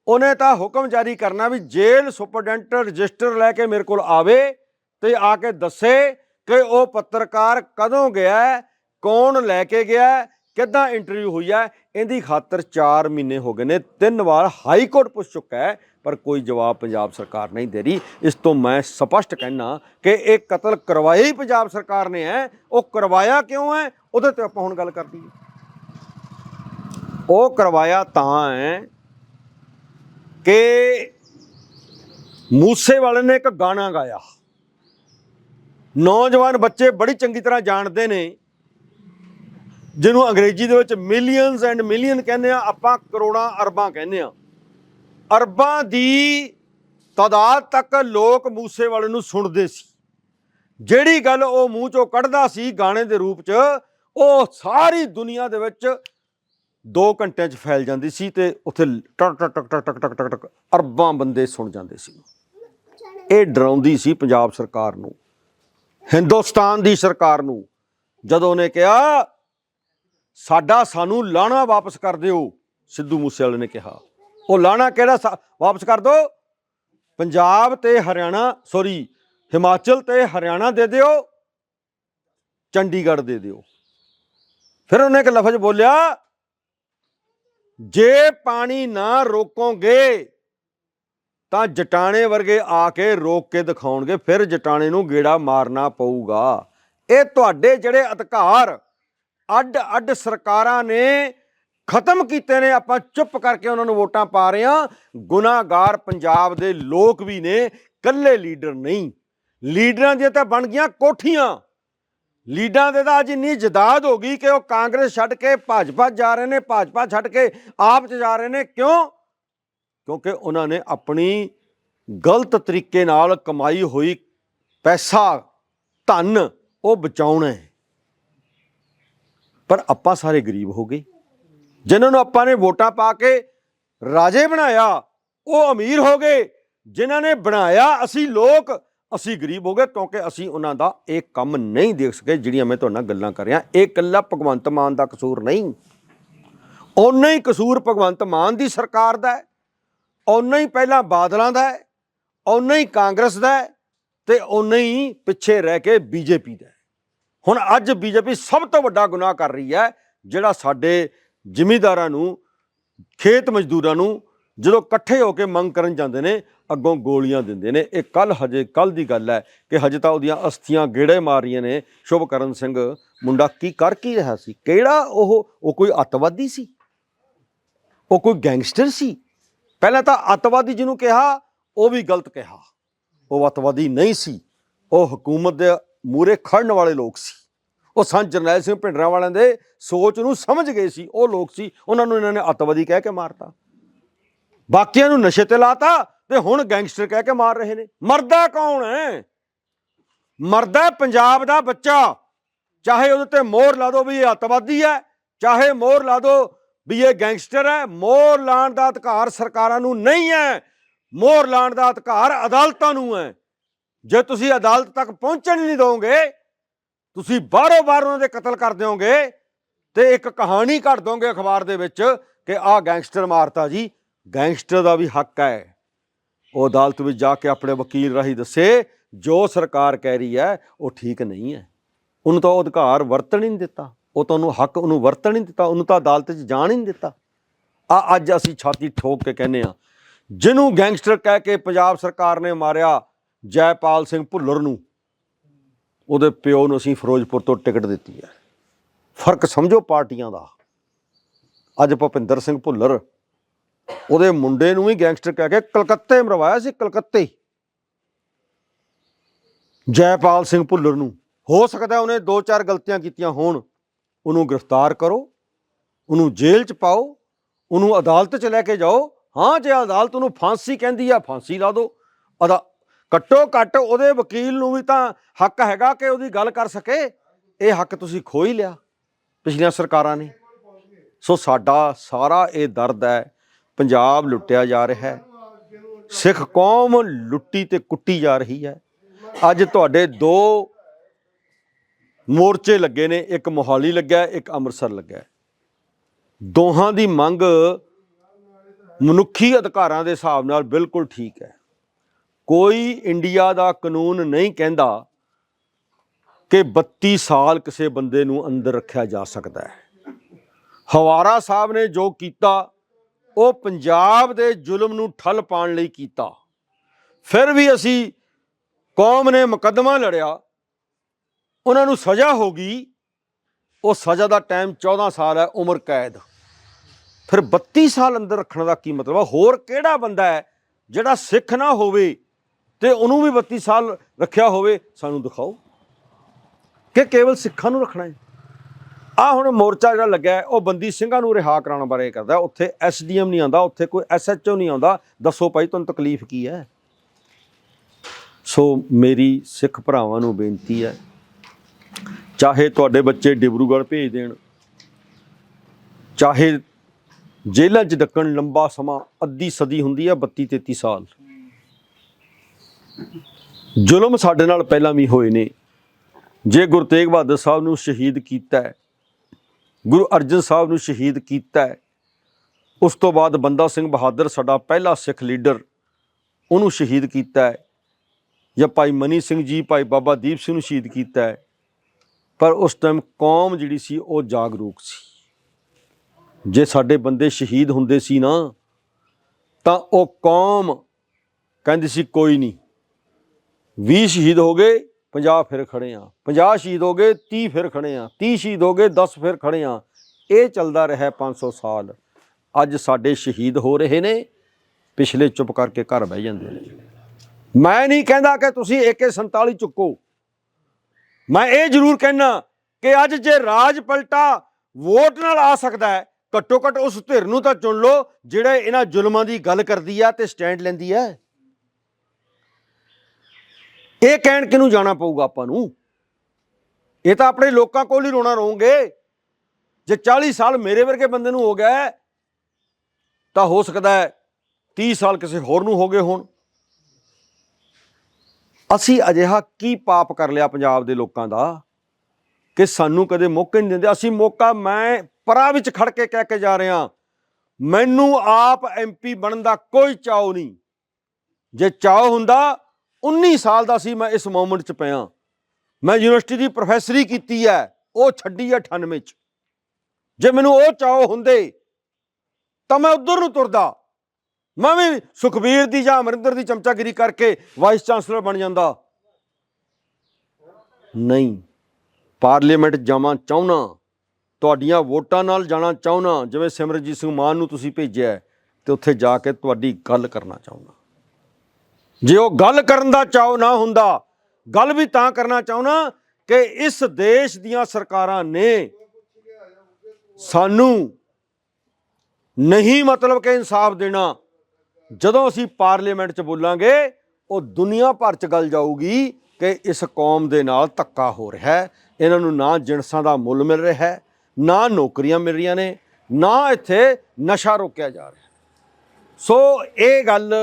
ਉਹਨੇ ਤਾਂ ਹੁਕਮ ਜਾਰੀ ਕਰਨਾ ਵੀ ਜੇਲ੍ਹ ਸੁਪਰਡੈਂਟ ਰਜਿਸਟਰ ਲੈ ਕੇ ਮੇਰੇ ਕੋਲ ਆਵੇ ਤੇ ਆ ਕੇ ਦੱਸੇ ਕਿ ਉਹ ਪੱਤਰਕਾਰ ਕਦੋਂ ਗਿਆ, ਕੌਣ ਲੈ ਕੇ ਗਿਆ, ਕਿੱਦਾਂ ਇੰਟਰਵਿਊ ਹੋਈ ਹੈ। ਇਹਦੀ ਖਾਤਰ 4 ਮਹੀਨੇ ਹੋ ਗਏ ਨੇ। ਤਿੰਨ ਵਾਰ ਹਾਈ ਕੋਰਟ ਪੁੱਛ ਚੁੱਕਾ ਹੈ ਪਰ ਕੋਈ ਜਵਾਬ ਪੰਜਾਬ ਸਰਕਾਰ ਨਹੀਂ ਦੇ ਰਹੀ। ਇਸ ਤੋਂ ਮੈਂ ਸਪਸ਼ਟ ਕਹਿਣਾ ਕਿ ਇਹ ਕਤਲ ਕਰਵਾਇਆ ਹੀ ਪੰਜਾਬ ਸਰਕਾਰ ਨੇ ਹੈ। ਉਹ ਕਰਵਾਇਆ ਕਿਉਂ ਹੈ? ਉਹਦੇ ਤੇ ਆਪਾਂ ਹੁਣ ਗੱਲ ਕਰਦੀ ਉਹ ਕਰਵਾਇਆ ਤਾਂ ਹੈ ਕਿ ਮੂਸੇ ਵਾਲੇ ਨੇ ਇੱਕ ਗਾਣਾ ਗਾਇਆ। ਨੌਜਵਾਨ ਬੱਚੇ ਬੜੀ ਚੰਗੀ ਤਰ੍ਹਾਂ ਜਾਣਦੇ ਨੇ, ਜਿਹਨੂੰ ਅੰਗਰੇਜ਼ੀ ਦੇ ਵਿੱਚ ਮਿਲੀਅਨਸ ਐਂਡ ਮਿਲੀਅਨ ਕਹਿੰਦੇ ਆ, ਆਪਾਂ ਕਰੋੜਾਂ ਅਰਬਾਂ ਕਹਿੰਦੇ ਆ। ਅਰਬਾਂ ਦੀ ਤਾਦਾਦ ਤੱਕ ਲੋਕ ਮੂਸੇਵਾਲੇ ਨੂੰ ਸੁਣਦੇ ਸੀ। ਜਿਹੜੀ ਗੱਲ ਉਹ ਮੂੰਹ ਚੋਂ ਕੱਢਦਾ ਸੀ ਗਾਣੇ ਦੇ ਰੂਪ 'ਚ, ਉਹ ਸਾਰੀ ਦੁਨੀਆ ਦੇ ਵਿੱਚ 2 ਘੰਟਿਆਂ 'ਚ ਫੈਲ ਜਾਂਦੀ ਸੀ ਤੇ ਉੱਥੇ ਟਕ ਟਕ ਟਕ ਟਕ ਟਕ ਟਕ ਟਕ ਅਰਬਾਂ ਬੰਦੇ ਸੁਣ ਜਾਂਦੇ ਸੀ। ਇਹ ਡਰਾਉਂਦੀ ਸੀ ਪੰਜਾਬ ਸਰਕਾਰ ਨੂੰ, ਹਿੰਦੁਸਤਾਨ ਦੀ ਸਰਕਾਰ ਨੂੰ, ਜਦੋਂ ਨੇ ਕਿਹਾ, ਸਾਡਾ ਸਾਨੂੰ ਲਾਣਾ ਵਾਪਸ ਕਰ ਦਿਓ, ਸਿੱਧੂ ਮੂਸੇਵਾਲੇ ਨੇ ਕਿਹਾ। ਉਹ ਲਾਣਾ ਕਿਹੜਾ ਸਾ- ਵਾਪਸ ਕਰ ਦਿਓ ਪੰਜਾਬ ਤੇ ਹਰਿਆਣਾ ਸੌਰੀ ਹਿਮਾਚਲ ਤੇ ਹਰਿਆਣਾ ਦੇ ਦਿਓ। ਚੰਡੀਗੜ੍ਹ ਦੇ ਦਿਓ। ਫਿਰ ਉਹਨੇ ਇੱਕ ਲਫ਼ਜ਼ ਬੋਲਿਆ, ਜੇ ਪਾਣੀ ਨਾ ਰੋਕੋਗੇ, ਤਾਂ ਜਟਾਣੇ ਵਰਗੇ ਆ ਕੇ ਰੋਕ ਕੇ ਦਿਖਾਉਣਗੇ, ਫਿਰ ਜਟਾਣੇ ਨੂੰ ਗੇੜਾ ਮਾਰਨਾ ਪਊਗਾ। ਇਹ ਤੁਹਾਡੇ ਜਿਹੜੇ ਅਧਿਕਾਰ ਅੱਡ ਅੱਡ ਸਰਕਾਰਾਂ ਨੇ ਖਤਮ ਕੀਤੇ ਨੇ, ਆਪਾਂ ਚੁੱਪ ਕਰਕੇ ਉਹਨਾਂ ਨੂੰ ਵੋਟਾਂ ਪਾ ਰਹੇ ਹਾਂ। ਗੁਨਾਹਗਾਰ ਪੰਜਾਬ ਦੇ ਲੋਕ ਵੀ ਨੇ ਕੱਲੇ ਲੀਡਰ ਨਹੀਂ। ਲੀਡਰਾਂ ਦੀਆਂ ਤਾਂ ਬਣ ਗਈਆਂ ਕੋਠੀਆਂ। ਲੀਡਰਾਂ ਦੇ ਤਾਂ ਅੱਜ ਇੰਨੀ ਜਦਾਦ ਹੋ ਗਈ ਕਿ ਉਹ ਕਾਂਗਰਸ ਛੱਡ ਕੇ ਭਾਜਪਾ ਜਾ ਰਹੇ ਨੇ, ਭਾਜਪਾ ਛੱਡ ਕੇ ਆਪ ਚ ਜਾ ਰਹੇ ਨੇ। ਕਿਉਂ? ਕਿਉਂਕਿ ਉਹਨਾਂ ਨੇ ਆਪਣੀ ਗਲਤ ਤਰੀਕੇ ਨਾਲ ਕਮਾਈ ਹੋਈ ਪੈਸਾ, ਧਨ, ਉਹ ਬਚਾਉਣਾ ਹੈ। ਪਰ ਆਪਾਂ ਸਾਰੇ ਗਰੀਬ ਹੋ ਗਏ। ਜਿਨ੍ਹਾਂ ਨੂੰ ਆਪਾਂ ਨੇ ਵੋਟਾਂ ਪਾ ਕੇ ਰਾਜੇ ਬਣਾਇਆ, ਉਹ ਅਮੀਰ ਹੋ ਗਏ। ਜਿਨ੍ਹਾਂ ਨੇ ਬਣਾਇਆ, ਅਸੀਂ ਲੋਕ, ਅਸੀਂ ਗਰੀਬ ਹੋ ਗਏ ਕਿਉਂਕਿ ਅਸੀਂ ਉਹਨਾਂ ਦਾ ਇਹ ਕੰਮ ਨਹੀਂ ਦੇਖ ਸਕੇ, ਜਿਹੜੀਆਂ ਮੈਂ ਤੁਹਾਡੇ ਨਾਲ ਗੱਲਾਂ ਕਰ ਰਿਹਾ। ਇਹ ਇਕੱਲਾ ਭਗਵੰਤ ਮਾਨ ਦਾ ਕਸੂਰ ਨਹੀਂ। ਓਨਾ ਹੀ ਕਸੂਰ ਭਗਵੰਤ ਮਾਨ ਦੀ ਸਰਕਾਰ ਦਾ ਹੈ। ਓਨਾ ਹੀ ਪਹਿਲਾਂ ਬਾਦਲਾਂ ਦਾ ਹੈ। ਓਨਾ ਹੀ ਕਾਂਗਰਸ ਦਾ ਹੈ ਤੇ ਓਨਾ ਹੀ ਪਿੱਛੇ ਰਹਿ ਕੇ ਬੀਜੇਪੀ ਦਾ ਹੁਣ ਅੱਜ ਬੀਜੇਪੀ ਸਭ ਤੋਂ ਵੱਡਾ ਗੁਨਾਹ ਕਰ ਰਹੀ ਹੈ, ਜਿਹੜਾ ਸਾਡੇ ਜ਼ਿਮੀਦਾਰਾਂ ਨੂੰ, ਖੇਤ ਮਜ਼ਦੂਰਾਂ ਨੂੰ ਜਦੋਂ ਇਕੱਠੇ ਹੋ ਕੇ ਮੰਗ ਕਰਨ ਜਾਂਦੇ ਨੇ, ਅੱਗੋਂ ਗੋਲੀਆਂ ਦਿੰਦੇ ਨੇ। ਇਹ ਕੱਲ ਹਜੇ ਕੱਲ ਦੀ ਗੱਲ ਹੈ ਕਿ ਹਜੇ ਤਾਂ ਉਹਦੀਆਂ ਅਸਥੀਆਂ ਗੇੜੇ ਮਾਰ ਰਹੀਆਂ ਨੇ। ਸ਼ੁਭਕਰਨ ਸਿੰਘ ਮੁੰਡਾ ਕੀ ਕਰ ਕੀ ਰਿਹਾ ਸੀ? ਕਿਹੜਾ ਉਹ ਉਹ ਕੋਈ ਅੱਤਵਾਦੀ ਸੀ? ਉਹ ਕੋਈ ਗੈਂਗਸਟਰ ਸੀ? ਪਹਿਲਾਂ ਤਾਂ ਅੱਤਵਾਦੀ ਜਿਹਨੂੰ ਕਿਹਾ, ਉਹ ਵੀ ਗਲਤ ਕਿਹਾ। ਉਹ ਅੱਤਵਾਦੀ ਨਹੀਂ ਸੀ। ਉਹ ਹਕੂਮਤ ਦੇ ਮੂਰੇ ਖੜਨ ਵਾਲੇ ਲੋਕ ਸੀ। ਉਹ ਸੰਤ ਜਰਨੈਲ ਸਿੰਘ ਭਿੰਡਰਾਂ ਵਾਲਿਆਂ ਦੇ ਸੋਚ ਨੂੰ ਸਮਝ ਗਏ ਸੀ, ਉਹ ਲੋਕ ਸੀ, ਉਹਨਾਂ ਨੂੰ ਇਹਨਾਂ ਨੇ ਅੱਤਵਾਦੀ ਕਹਿ ਕੇ ਮਾਰਤਾ। ਬਾਕੀਆਂ ਨੂੰ ਨਸ਼ੇ ਤੇ ਲਾਤਾ ਤੇ ਹੁਣ ਗੈਂਗਸਟਰ ਕਹਿ ਕੇ ਮਾਰ ਰਹੇ ਨੇ। ਮਰਦਾ ਕੌਣ ਹੈ? ਮਰਦਾ ਪੰਜਾਬ ਦਾ ਬੱਚਾ। ਚਾਹੇ ਉਹਦੇ ਤੇ ਮੋਹਰ ਲਾ ਦਿਓ ਵੀ ਇਹ ਅੱਤਵਾਦੀ ਹੈ, ਚਾਹੇ ਮੋਹਰ ਲਾ ਦਿਓ ਵੀ ਇਹ ਗੈਂਗਸਟਰ ਹੈ, ਮੋਹਰ ਲਾਣ ਦਾ ਅਧਿਕਾਰ ਸਰਕਾਰਾਂ ਨੂੰ ਨਹੀਂ ਹੈ। ਮੋਹਰ ਲਾਣ ਦਾ ਅਧਿਕਾਰ ਅਦਾਲਤਾਂ ਨੂੰ ਹੈ। ਜੇ ਤੁਸੀਂ ਅਦਾਲਤ ਤੱਕ ਪਹੁੰਚਣ ਨਹੀਂ ਦੋਗੇ ਤੁਸੀਂ ਬਾਹਰੋਂ ਬਾਹਰ ਉਹਨਾਂ ਦੇ ਕਤਲ ਕਰ ਦਿਓਗੇ ਤੇ ਇੱਕ ਕਹਾਣੀ ਕੱਢ ਦੋਗੇ ਅਖਬਾਰ ਦੇ ਵਿੱਚ ਕਿ ਆਹ ਗੈਂਗਸਟਰ ਮਾਰਤਾ ਜੀ। ਗੈਂਗਸਟਰ ਦਾ ਵੀ ਹੱਕ ਹੈ। ਉਹ ਅਦਾਲਤ ਵਿੱਚ ਜਾ ਕੇ ਆਪਣੇ ਵਕੀਲ ਰਾਹੀਂ ਦੱਸੇ, ਜੋ ਸਰਕਾਰ ਕਹਿ ਰਹੀ ਹੈ, ਉਹ ਠੀਕ ਨਹੀਂ ਹੈ। ਉਹਨੂੰ ਤਾਂ ਉਹ ਅਧਿਕਾਰ ਵਰਤਣ ਹੀ ਨਹੀਂ ਦਿੱਤਾ। ਉਹ ਤਾਂ ਉਹਨੂੰ ਹੱਕ ਉਹਨੂੰ ਵਰਤਣ ਹੀ ਨਹੀਂ ਦਿੱਤਾ। ਉਹਨੂੰ ਤਾਂ ਅਦਾਲਤ 'ਚ ਜਾਣ ਹੀ ਨਹੀਂ ਦਿੱਤਾ। ਆ ਅੱਜ ਅਸੀਂ ਛਾਤੀ ਠੋਕ ਕੇ ਕਹਿੰਦੇ ਆ ਜਿਹਨੂੰ ਗੈਂਗਸਟਰ ਕਹਿ ਕੇ ਪੰਜਾਬ ਸਰਕਾਰ ਨੇ ਮਾਰਿਆ, ਜੈਪਾਲ ਸਿੰਘ ਭੁੱਲਰ ਨੂੰ ਉਹਦੇ ਪਿਓ ਨੂੰ ਅਸੀਂ ਫਿਰੋਜ਼ਪੁਰ ਤੋਂ ਟਿਕਟ ਦਿੱਤੀ ਹੈ। ਫ਼ਰਕ ਸਮਝੋ ਪਾਰਟੀਆਂ ਦਾ। ਅੱਜ ਭੁਪਿੰਦਰ ਸਿੰਘ ਭੁੱਲਰ ਉਹਦੇ ਮੁੰਡੇ ਨੂੰ ਹੀ ਗੈਂਗਸਟਰ ਕਹਿ ਕੇ ਕਲਕੱਤੇ ਮਰਵਾਇਆ ਸੀ, ਕਲਕੱਤੇ ਜੈਪਾਲ ਸਿੰਘ ਭੁੱਲਰ ਨੂੰ। ਹੋ ਸਕਦਾ ਉਹਨੇ ਦੋ ਚਾਰ ਗਲਤੀਆਂ ਕੀਤੀਆਂ ਹੋਣ। ਉਹਨੂੰ ਗ੍ਰਿਫਤਾਰ ਕਰੋ, ਉਹਨੂੰ ਜੇਲ੍ਹ 'ਚ ਪਾਓ, ਉਹਨੂੰ ਅਦਾਲਤ 'ਚ ਲੈ ਕੇ ਜਾਓ। ਹਾਂ, ਜੇ ਅਦਾਲਤ ਉਹਨੂੰ ਫਾਂਸੀ ਕਹਿੰਦੀ ਆ, ਫਾਂਸੀ ਲਾ ਦਿਓ। ਅਦਾ ਘੱਟੋ ਘੱਟ ਉਹਦੇ ਵਕੀਲ ਨੂੰ ਵੀ ਤਾਂ ਹੱਕ ਹੈਗਾ ਕਿ ਉਹਦੀ ਗੱਲ ਕਰ ਸਕੇ। ਇਹ ਹੱਕ ਤੁਸੀਂ ਖੋ ਹੀ ਲਿਆ ਪਿਛਲੀਆਂ ਸਰਕਾਰਾਂ ਨੇ। ਸੋ ਸਾਡਾ ਸਾਰਾ ਇਹ ਦਰਦ ਹੈ, ਪੰਜਾਬ ਲੁੱਟਿਆ ਜਾ ਰਿਹਾ ਹੈ, ਸਿੱਖ ਕੌਮ ਲੁੱਟੀ ਤੇ ਕੁੱਟੀ ਜਾ ਰਹੀ ਹੈ। ਅੱਜ ਤੁਹਾਡੇ ਦੋ ਮੋਰਚੇ ਲੱਗੇ ਨੇ, ਇੱਕ ਮੋਹਾਲੀ ਲੱਗਾ ਇੱਕ ਅੰਮ੍ਰਿਤਸਰ ਲੱਗਾ ਦੋਹਾਂ ਦੀ ਮੰਗ ਮਨੁੱਖੀ ਅਧਿਕਾਰਾਂ ਦੇ ਹਿਸਾਬ ਨਾਲ ਬਿਲਕੁਲ ਠੀਕ ਹੈ। ਕੋਈ ਇੰਡੀਆ ਦਾ ਕਾਨੂੰਨ ਨਹੀਂ ਕਹਿੰਦਾ ਕਿ 32 ਸਾਲ ਕਿਸੇ ਬੰਦੇ ਨੂੰ ਅੰਦਰ ਰੱਖਿਆ ਜਾ ਸਕਦਾ ਹੈ। ਹਵਾਰਾ ਸਾਹਿਬ ਨੇ ਜੋ ਕੀਤਾ, ਉਹ ਪੰਜਾਬ ਦੇ ਜ਼ੁਲਮ ਨੂੰ ਠੱਲ ਪਾਉਣ ਲਈ ਕੀਤਾ। ਫਿਰ ਵੀ ਅਸੀਂ ਕੌਮ ਨੇ ਮੁਕੱਦਮਾ ਲੜਿਆ। ਉਹਨਾਂ ਨੂੰ ਸਜ਼ਾ ਹੋ ਗਈ। ਉਹ ਸਜ਼ਾ ਦਾ ਟਾਈਮ 14 ਸਾਲ ਹੈ, ਉਮਰ ਕੈਦ। ਫਿਰ 32 ਸਾਲ ਅੰਦਰ ਰੱਖਣ ਦਾ ਕੀ ਮਤਲਬ ਹੈ? ਹੋਰ ਕਿਹੜਾ ਬੰਦਾ ਹੈ ਜਿਹੜਾ ਸਿੱਖ ਨਾ ਹੋਵੇ? ਤੇ ਉਹਨੂੰ ਵੀ 32 ਸਾਲ ਰੱਖਿਆ ਹੋਵੇ, ਸਾਨੂੰ ਦਿਖਾਓ। ਕਿ ਕੇਵਲ ਸਿੱਖਾਂ ਨੂੰ ਰੱਖਣਾ ਹੈ। ਆ ਹੁਣ ਮੋਰਚਾ ਜਿਹੜਾ ਲੱਗਾ ਉਹ ਬੰਦੀ ਸਿੰਘਾਂ ਨੂੰ ਰਿਹਾ ਕਰਾਉਣ ਬਾਰੇ ਕਰਦਾ ਹੈ। ਉੱਥੇ ਐਸਡੀਐਮ ਨਹੀਂ ਆਉਂਦਾ, ਉੱਥੇ ਕੋਈ ਐਸਐਚਓ ਨਹੀਂ ਆਉਂਦਾ। ਦੱਸੋ ਭਾਈ, ਤੁਹਾਨੂੰ ਤਕਲੀਫ ਕੀ ਹੈ? ਸੋ ਮੇਰੀ ਸਿੱਖ ਭਰਾਵਾਂ ਨੂੰ ਬੇਨਤੀ ਹੈ, ਚਾਹੇ ਤੁਹਾਡੇ ਬੱਚੇ ਡਿਬਰੂਗੜ੍ਹ ਭੇਜ ਦੇਣ, ਚਾਹੇ ਜੇਲ੍ਹਾਂ 'ਚ ਡੱਕਣ ਲੰਬਾ ਸਮਾਂ, ਅੱਧੀ ਸਦੀ ਹੁੰਦੀ ਹੈ 32 33 ਸਾਲ। ਜ਼ੁਲਮ ਸਾਡੇ ਨਾਲ ਪਹਿਲਾਂ ਵੀ ਹੋਏ ਨੇ। ਜੇ ਗੁਰੂ ਤੇਗ ਬਹਾਦਰ ਸਾਹਿਬ ਨੂੰ ਸ਼ਹੀਦ ਕੀਤਾ ਹੈ, ਗੁਰੂ ਅਰਜਨ ਸਾਹਿਬ ਨੂੰ ਸ਼ਹੀਦ ਕੀਤਾ ਹੈ, ਉਸ ਤੋਂ ਬਾਅਦ ਬੰਦਾ ਸਿੰਘ ਬਹਾਦਰ ਸਾਡਾ ਪਹਿਲਾ ਸਿੱਖ ਲੀਡਰ ਉਹਨੂੰ ਸ਼ਹੀਦ ਕੀਤਾ ਹੈ ਜਾਂ ਭਾਈ ਮਨੀ ਸਿੰਘ ਜੀ, ਭਾਈ ਬਾਬਾ ਦੀਪ ਸਿੰਘ ਨੂੰ ਸ਼ਹੀਦ ਕੀਤਾ ਹੈ, ਪਰ ਉਸ ਟਾਈਮ ਕੌਮ ਜਿਹੜੀ ਸੀ ਉਹ ਜਾਗਰੂਕ ਸੀ। ਜੇ ਸਾਡੇ ਬੰਦੇ ਸ਼ਹੀਦ ਹੁੰਦੇ ਸੀ ਨਾ, ਤਾਂ ਉਹ ਕੌਮ ਕਹਿੰਦੀ ਸੀ ਕੋਈ ਨਹੀਂ। 20 ਸ਼ਹੀਦ ਹੋ ਗਏ 50 ਫਿਰ ਖੜੇ ਆ। 50 ਸ਼ਹੀਦ ਹੋ ਗਏ 30 ਫਿਰ ਖੜੇ ਆ। 30 ਸ਼ਹੀਦ ਹੋ ਗਏ 10 ਫਿਰ ਖੜੇ ਆ। ਇਹ ਚੱਲਦਾ ਰਿਹਾ 500 ਸਾਲ। ਅੱਜ ਸਾਡੇ ਸ਼ਹੀਦ ਹੋ ਰਹੇ ਨੇ। ਪਿਛਲੇ ਚੁੱਪ ਕਰਕੇ ਘਰ ਬਹਿ ਜਾਂਦੇ ਨੇ। ਮੈਂ ਨਹੀਂ ਕਹਿੰਦਾ ਕਿ ਤੁਸੀਂ AK47 ਚੁੱਕੋ। ਮੈਂ ਇਹ ਜ਼ਰੂਰ ਕਹਿਣਾ ਕਿ ਅੱਜ ਜੇ ਰਾਜ ਪਲਟਾ ਵੋਟ ਨਾਲ ਆ ਸਕਦਾ ਹੈ, ਘੱਟੋ ਘੱਟ ਉਸ ਧਿਰ ਨੂੰ ਤਾਂ ਚੁਣ ਲਓ, ਜਿਹੜੇ ਇਹਨਾਂ ਜ਼ੁਲਮਾਂ ਦੀ ਗੱਲ ਕਰਦੀ ਆ ਤੇ ਸਟੈਂਡ ਲੈਂਦੀ ਆ। ਇਹ ਕਹਿਣ ਕਿਨੂੰ ਜਾਣਾ ਪਊਗਾ ਆਪਾਂ ਨੂੰ? ਇਹ ਤਾਂ ਆਪਣੇ ਲੋਕਾਂ ਕੋਲ ਹੀ ਰੋਣਾ ਰੋਗੇ ਜੇ 40 ਸਾਲ ਮੇਰੇ ਵਰਗੇ ਬੰਦੇ ਨੂੰ ਹੋ ਗਿਆ ਤਾਂ ਹੋ ਸਕਦਾ ਹੈ 30 ਸਾਲ ਕਿਸੇ ਹੋਰ ਨੂੰ ਹੋ ਗਏ ਹੋਣ। ਅਸੀਂ ਅਜਿਹਾ ਕੀ ਪਾਪ ਕਰ ਲਿਆ ਪੰਜਾਬ ਦੇ ਲੋਕਾਂ ਦਾ ਕਿ ਸਾਨੂੰ ਕਦੇ ਮੌਕਾ ਨਹੀਂ ਦਿੰਦੇ? ਅਸੀਂ ਮੌਕਾ ਮੈਂ ਪਰਾਂ ਵਿੱਚ ਖੜ ਕੇ ਕਹਿ ਕੇ ਜਾ ਰਿਹਾ ਮੈਨੂੰ ਆਪ ਐਮਪੀ ਬਣਨ ਦਾ ਕੋਈ ਚਾਅ ਨਹੀਂ। ਜੇ ਚਾਅ ਹੁੰਦਾ 19 ਸਾਲ ਦਾ ਸੀ ਮੈਂ ਇਸ ਮੂਮੈਂਟ 'ਚ ਪਿਆ। ਮੈਂ ਯੂਨੀਵਰਸਿਟੀ ਦੀ ਪ੍ਰੋਫੈਸਰੀ ਕੀਤੀ ਹੈ ਉਹ ਛੱਡੀ ਹੈ 98 'ਚ। ਜੇ ਮੈਨੂੰ ਉਹ ਚਾਹੋ ਹੁੰਦੇ ਤਾਂ ਮੈਂ ਉਧਰ ਨੂੰ ਤੁਰਦਾ। ਮੈਂ ਵੀ ਸੁਖਬੀਰ ਦੀ ਜਾਂ ਅਮਰਿੰਦਰ ਦੀ ਚਮਚਾਗਿਰੀ ਕਰਕੇ ਵਾਈਸ ਚਾਂਸਲਰ ਬਣ ਜਾਂਦਾ। ਨਹੀਂ ਪਾਰਲੀਮੈਂਟ ਜਾਵਾਂ ਚਾਹੁੰਨਾ ਤੁਹਾਡੀਆਂ ਵੋਟਾਂ ਨਾਲ ਜਾਣਾ ਚਾਹੁੰਨਾ ਜਿਵੇਂ ਸਿਮਰਜੀਤ ਸਿੰਘ ਮਾਨ ਨੂੰ ਤੁਸੀਂ ਭੇਜਿਆ ਹੈ, ਤੇ ਉੱਥੇ ਜਾ ਕੇ ਤੁਹਾਡੀ ਗੱਲ ਕਰਨਾ ਚਾਹੁੰਦਾ ਜੇ ਉਹ ਗੱਲ ਕਰਨ ਦਾ ਚਾਅ ਨਾ ਹੁੰਦਾ, ਗੱਲ ਵੀ ਤਾਂ ਕਰਨਾ ਚਾਹੁੰਨਾ ਕਿ ਇਸ ਦੇਸ਼ ਦੀਆਂ ਸਰਕਾਰਾਂ ਨੇ ਸਾਨੂੰ ਨਹੀਂ ਮਤਲਬ ਕਿ ਇਨਸਾਫ ਦੇਣਾ। ਜਦੋਂ ਅਸੀਂ ਪਾਰਲੀਮੈਂਟ 'ਚ ਬੋਲਾਂਗੇ, ਉਹ ਦੁਨੀਆ ਭਰ 'ਚ ਗੱਲ ਜਾਊਗੀ ਕਿ ਇਸ ਕੌਮ ਦੇ ਨਾਲ ਧੱਕਾ ਹੋ ਰਿਹਾ ਹੈ। ਇਹਨਾਂ ਨੂੰ ਨਾ ਜਿਣਸਾਂ ਦਾ ਮੁੱਲ ਮਿਲ ਰਿਹਾ ਹੈ, ਨਾ ਨੌਕਰੀਆਂ ਮਿਲ ਰਹੀਆਂ ਨੇ, ਨਾ ਇੱਥੇ ਨਸ਼ਾ ਰੋਕਿਆ ਜਾ ਰਿਹਾ। ਸੋ ਇਹ ਗੱਲ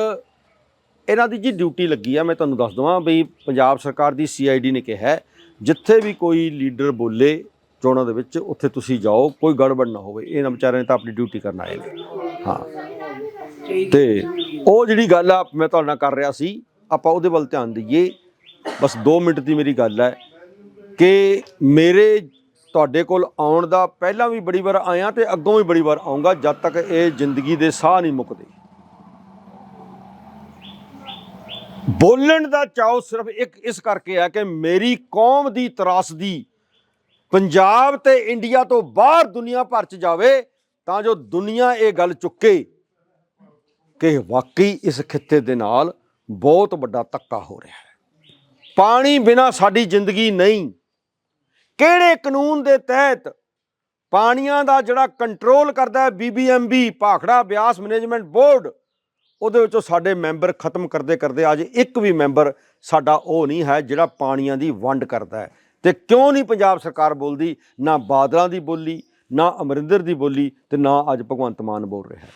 ਇਹਨਾਂ ਦੀ ਜੀ ਡਿਊਟੀ ਲੱਗੀ ਆ, ਮੈਂ ਤੁਹਾਨੂੰ ਦੱਸ ਦਵਾਂ ਵੀ ਪੰਜਾਬ ਸਰਕਾਰ ਦੀ ਸੀਆਈਡੀ ਨੇ ਕਿਹਾ ਜਿੱਥੇ ਵੀ ਕੋਈ ਲੀਡਰ ਬੋਲੇ ਚੋਣਾਂ ਦੇ ਵਿੱਚ, ਉੱਥੇ ਤੁਸੀਂ ਜਾਓ, ਕੋਈ ਗੜਬੜ ਨਾ ਹੋਵੇ। ਇਹਨਾਂ ਵਿਚਾਰਿਆਂ ਨੇ ਤਾਂ ਆਪਣੀ ਡਿਊਟੀ ਕਰਨ ਆਏ ਨੇ। ਹਾਂ। ਤੇ ਉਹ ਜਿਹੜੀ ਗੱਲ ਆ, ਮੈਂ ਤੁਹਾਡੇ ਨਾਲ ਕਰ ਰਿਹਾ ਸੀ, ਆਪਾਂ ਉਹਦੇ ਵੱਲ ਧਿਆਨ ਦਈਏ। ਬਸ 2 ਮਿੰਟ ਦੀ ਮੇਰੀ ਗੱਲ ਹੈ ਕਿ ਮੇਰੇ ਤੁਹਾਡੇ ਕੋਲ ਆਉਣ ਦਾ ਪਹਿਲਾਂ ਵੀ ਬੜੀ ਵਾਰ ਆਇਆ ਤੇ ਅੱਗੋਂ ਵੀ ਬੜੀ ਵਾਰ ਆਉਂਗਾ ਜਦ ਤੱਕ ਇਹ ਜ਼ਿੰਦਗੀ ਦੇ ਸਾਹ ਨਹੀਂ ਮੁੱਕਦੇ। ਬੋਲਣ ਦਾ ਚਾਅ ਸਿਰਫ ਇੱਕ ਇਸ ਕਰਕੇ ਆ ਕਿ ਮੇਰੀ ਕੌਮ ਦੀ ਤਰਾਸਦੀ ਪੰਜਾਬ ਤੇ ਇੰਡੀਆ ਤੋਂ ਬਾਹਰ ਦੁਨੀਆ ਭਰ ਚ ਜਾਵੇ ਤਾਂ ਜੋ ਦੁਨੀਆ ਇਹ ਗੱਲ ਚੁੱਕੇ ਕਿ ਵਾਕਈ ਇਸ ਖਿੱਤੇ ਦੇ ਨਾਲ ਬਹੁਤ ਵੱਡਾ ਧੱਕਾ ਹੋ ਰਿਹਾ ਹੈ। ਪਾਣੀ ਬਿਨਾ ਸਾਡੀ ਜ਼ਿੰਦਗੀ ਨਹੀਂ। ਕਿਹੜੇ ਕਾਨੂੰਨ ਦੇ ਤਹਿਤ ਪਾਣੀਆਂ ਦਾ ਜਿਹੜਾ ਕੰਟਰੋਲ ਕਰਦਾ ਹੈ BBMB, Bhakra Beas management board ਉਹਦੇ ਵਿੱਚੋਂ ਸਾਡੇ ਮੈਂਬਰ ਖਤਮ ਕਰਦੇ ਕਰਦੇ ਅੱਜ ਇੱਕ ਵੀ ਮੈਂਬਰ ਸਾਡਾ ਉਹ ਨਹੀਂ ਹੈ ਜਿਹੜਾ ਪਾਣੀਆਂ ਦੀ ਵੰਡ ਕਰਦਾ ਹੈ। ਤੇ ਕਿਉਂ ਨਹੀਂ ਪੰਜਾਬ ਸਰਕਾਰ ਬੋਲਦੀ? ਨਾ ਬਾਦਲਾਂ ਦੀ ਬੋਲੀ, ਨਾ ਅਮਰਿੰਦਰ ਦੀ ਬੋਲੀ ਤੇ ਨਾ ਅੱਜ ਭਗਵੰਤ ਮਾਨ ਬੋਲ ਰਿਹਾ ਹੈ।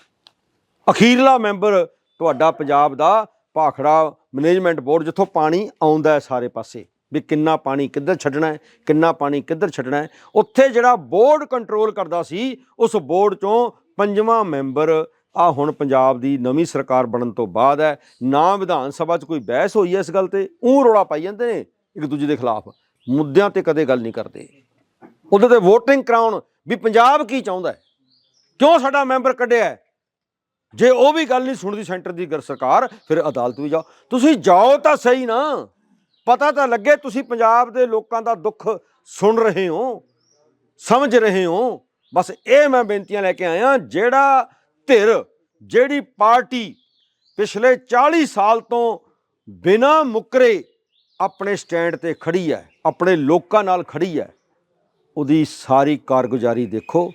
ਅਖੀਰਲਾ ਮੈਂਬਰ ਤੁਹਾਡਾ ਪੰਜਾਬ ਦਾ ਭਾਖੜਾ ਮੈਨੇਜਮੈਂਟ ਬੋਰਡ ਜਿੱਥੋਂ ਪਾਣੀ ਆਉਂਦਾ ਹੈ ਸਾਰੇ ਪਾਸੇ, ਵੀ ਕਿੰਨਾ ਪਾਣੀ ਕਿੱਧਰ ਛੱਡਣਾ ਹੈ, ਕਿੰਨਾ ਪਾਣੀ ਕਿੱਧਰ ਛੱਡਣਾ ਹੈ। ਉੱਥੇ ਜਿਹੜਾ ਬੋਰਡ ਕੰਟਰੋਲ ਕਰਦਾ ਸੀ, ਉਸ ਬੋਰਡ ਚੋਂ ਪੰਜਵਾਂ ਮੈਂਬਰ ਆ ਹੁਣ ਪੰਜਾਬ ਦੀ ਨਵੀਂ ਸਰਕਾਰ ਬਣਨ ਤੋਂ ਬਾਅਦ ਹੈ, ਨਾ ਵਿਧਾਨ ਸਭਾ 'ਚ ਕੋਈ ਬਹਿਸ ਹੋਈ ਹੈ ਇਸ ਗੱਲ ਤੇ? ਉਹ ਰੋਲਾ ਪਾਈ ਜਾਂਦੇ ਨੇ ਇੱਕ ਦੂਜੇ ਦੇ ਖਿਲਾਫ। ਮੁੱਦਿਆਂ ਤੇ ਕਦੇ ਗੱਲ ਨਹੀਂ ਕਰਦੇ। ਉਹਦੇ ਤੇ VOTING ਕਰਾਉਣ ਵੀ ਪੰਜਾਬ ਕੀ ਚਾਹੁੰਦਾ ਹੈ? ਕਿਉਂ ਸਾਡਾ ਮੈਂਬਰ ਕੱਢਿਆ ਜੇ ਉਹ ਵੀ ਗੱਲ ਨਹੀਂ ਸੁਣਦੀ ਸੈਂਟਰ ਦੀ ਗਰ ਸਰਕਾਰ, ਫਿਰ ਅਦਾਲਤ ਵੀ ਜਾਓ। ਤੁਸੀਂ ਜਾਓ ਤਾਂ ਸਹੀ ਨਾ। ਪਤਾ ਤਾਂ ਲੱਗੇ ਤੁਸੀਂ ਪੰਜਾਬ ਦੇ ਲੋਕਾਂ ਦਾ ਦੁੱਖ ਸੁਣ ਰਹੇ ਹੋ, ਸਮਝ ਰਹੇ ਹੋ। ਬਸ ਇਹ ਮੈਂ ਬੇਨਤੀਆਂ ਲੈ ਕੇ ਆਇਆ, ਜਿਹੜਾ ਧਿਰ ਜਿਹੜੀ ਪਾਰਟੀ ਪਿਛਲੇ 40 ਸਾਲ ਤੋਂ ਬਿਨਾਂ ਮੁਕਰੇ ਆਪਣੇ ਸਟੈਂਡ ਤੇ ਖੜੀ ਹੈ, ਆਪਣੇ ਲੋਕਾਂ ਨਾਲ ਖੜੀ ਹੈ, ਉਹਦੀ ਸਾਰੀ ਕਾਰਗੁਜ਼ਾਰੀ ਦੇਖੋ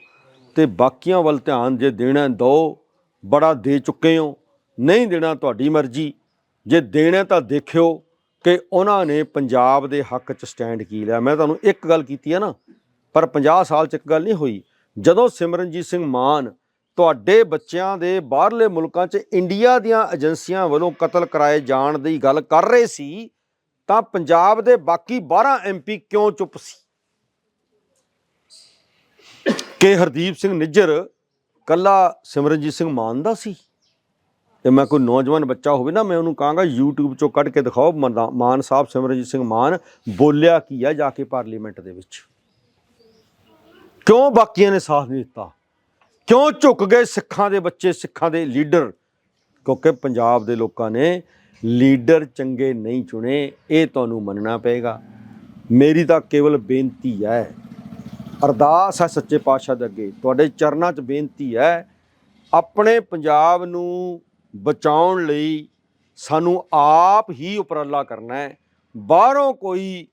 ਤੇ ਬਾਕੀਆਂ ਵੱਲ ਧਿਆਨ ਜੇ ਦੇਣਾ ਦਿਓ ਬੜਾ ਦੇ ਚੁੱਕੇ ਹੋ, ਨਹੀਂ ਦੇਣਾ ਤੁਹਾਡੀ ਮਰਜ਼ੀ। ਜੇ ਦੇਣਾ ਤਾਂ ਦੇਖਿਓ ਕਿ ਉਹਨਾਂ ਨੇ ਪੰਜਾਬ ਦੇ ਹੱਕ 'ਚ ਸਟੈਂਡ ਕੀ ਲਿਆ। ਮੈਂ ਤੁਹਾਨੂੰ ਇੱਕ ਗੱਲ ਕੀਤੀ ਹੈ ਨਾ, ਪਰ 50 ਸਾਲ 'ਚ ਇੱਕ ਗੱਲ ਨਹੀਂ ਹੋਈ। ਜਦੋਂ ਸਿਮਰਨਜੀਤ ਸਿੰਘ ਮਾਨ ਤੁਹਾਡੇ ਬੱਚਿਆਂ ਦੇ ਬਾਹਰਲੇ ਮੁਲਕਾਂ 'ਚ ਇੰਡੀਆ ਦੀਆਂ ਏਜੰਸੀਆਂ ਵੱਲੋਂ ਕਤਲ ਕਰਾਏ ਜਾਣ ਦੀ ਗੱਲ ਕਰ ਰਹੇ ਸੀ, ਤਾਂ ਪੰਜਾਬ ਦੇ ਬਾਕੀ 12 ਐਮਪੀ ਕਿਉਂ ਚੁੱਪ ਸੀ? ਕਿ ਹਰਦੀਪ ਸਿੰਘ ਨਿੱਜਰ, ਕੱਲਾ ਸਿਮਰਨਜੀਤ ਸਿੰਘ ਮਾਨ ਦਾ ਸੀ? ਤੇ ਮੈਂ ਕੋਈ ਨੌਜਵਾਨ ਬੱਚਾ ਹੋਵੇ ਨਾ, ਮੈਂ ਉਹਨੂੰ ਕਹਾਂਗਾ, YouTube ਚੋਂ ਕੱਢ ਕੇ ਦਿਖਾਓ, ਮਨਾ- ਮਾਨ ਸਾਹਿਬ ਸਿਮਰਨਜੀਤ ਸਿੰਘ ਮਾਨ ਬੋਲਿਆ ਕੀ ਆ ਜਾ ਕੇ ਪਾਰਲੀਮੈਂਟ ਦੇ ਵਿੱਚ? ਕਿਉਂ ਬਾਕੀਆਂ ਨੇ ਸਾਥ ਨਹੀਂ ਦਿੱਤਾ? ਕਿਉਂ ਝੁਕ ਗਏ ਸਿੱਖਾਂ ਦੇ ਬੱਚੇ, ਸਿੱਖਾਂ ਦੇ ਲੀਡਰ? ਕਿਉਂਕਿ ਪੰਜਾਬ ਦੇ ਲੋਕਾਂ ਨੇ ਲੀਡਰ ਚੰਗੇ ਨਹੀਂ ਚੁਣੇ, ਇਹ ਤੁਹਾਨੂੰ ਮੰਨਣਾ ਪਏਗਾ। ਮੇਰੀ ਤਾਂ ਕੇਵਲ ਬੇਨਤੀ ਹੈ, ਅਰਦਾਸ ਹੈ ਸੱਚੇ ਪਾਤਸ਼ਾਹ ਦੇ ਅੱਗੇ। ਤੁਹਾਡੇ ਚਰਨਾਂ 'ਚ ਬੇਨਤੀ ਹੈ, ਆਪਣੇ ਪੰਜਾਬ ਨੂੰ ਬਚਾਉਣ ਲਈ ਸਾਨੂੰ ਆਪ ਹੀ ਉਪਰਾਲਾ ਕਰਨਾ ਹੈ। ਬਾਹਰੋਂ ਕੋਈ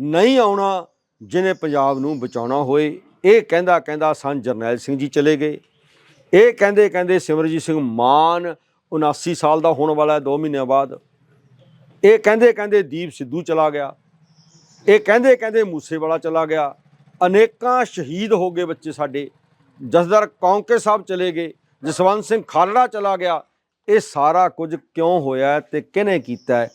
ਨਹੀਂ ਆਉਣਾ ਜਿਹਨੇ ਪੰਜਾਬ ਨੂੰ ਬਚਾਉਣਾ ਹੋਏ। ਇਹ ਕਹਿੰਦਾ ਕਹਿੰਦਾ ਸਨ ਜਰਨੈਲ ਸਿੰਘ ਜੀ ਚਲੇ ਗਏ। ਇਹ ਕਹਿੰਦੇ ਕਹਿੰਦੇ ਸਿਮਰਜੀਤ ਸਿੰਘ ਮਾਨ 79 ਸਾਲ ਦਾ ਹੋਣ ਵਾਲਾ ਹੈ 2 ਮਹੀਨਿਆਂ ਬਾਅਦ। ਇਹ ਕਹਿੰਦੇ ਕਹਿੰਦੇ ਦੀਪ ਸਿੱਧੂ ਚਲਾ ਗਿਆ। ਇਹ ਕਹਿੰਦੇ ਕਹਿੰਦੇ ਮੂਸੇਵਾਲਾ ਚਲਾ ਗਿਆ। ਅਨੇਕਾਂ ਸ਼ਹੀਦ ਹੋ ਗਏ ਬੱਚੇ ਸਾਡੇ। ਜਸਦਰ ਕੌਂਕੇ ਸਾਹਿਬ ਚਲੇ ਗਏ। ਜਸਵੰਤ ਸਿੰਘ ਖਾਲੜਾ ਚਲਾ ਗਿਆ। ਇਹ ਸਾਰਾ ਕੁਝ ਕਿਉਂ ਹੋਇਆ ਹੈ ਤੇ ਕਿਹਨੇ ਕੀਤਾ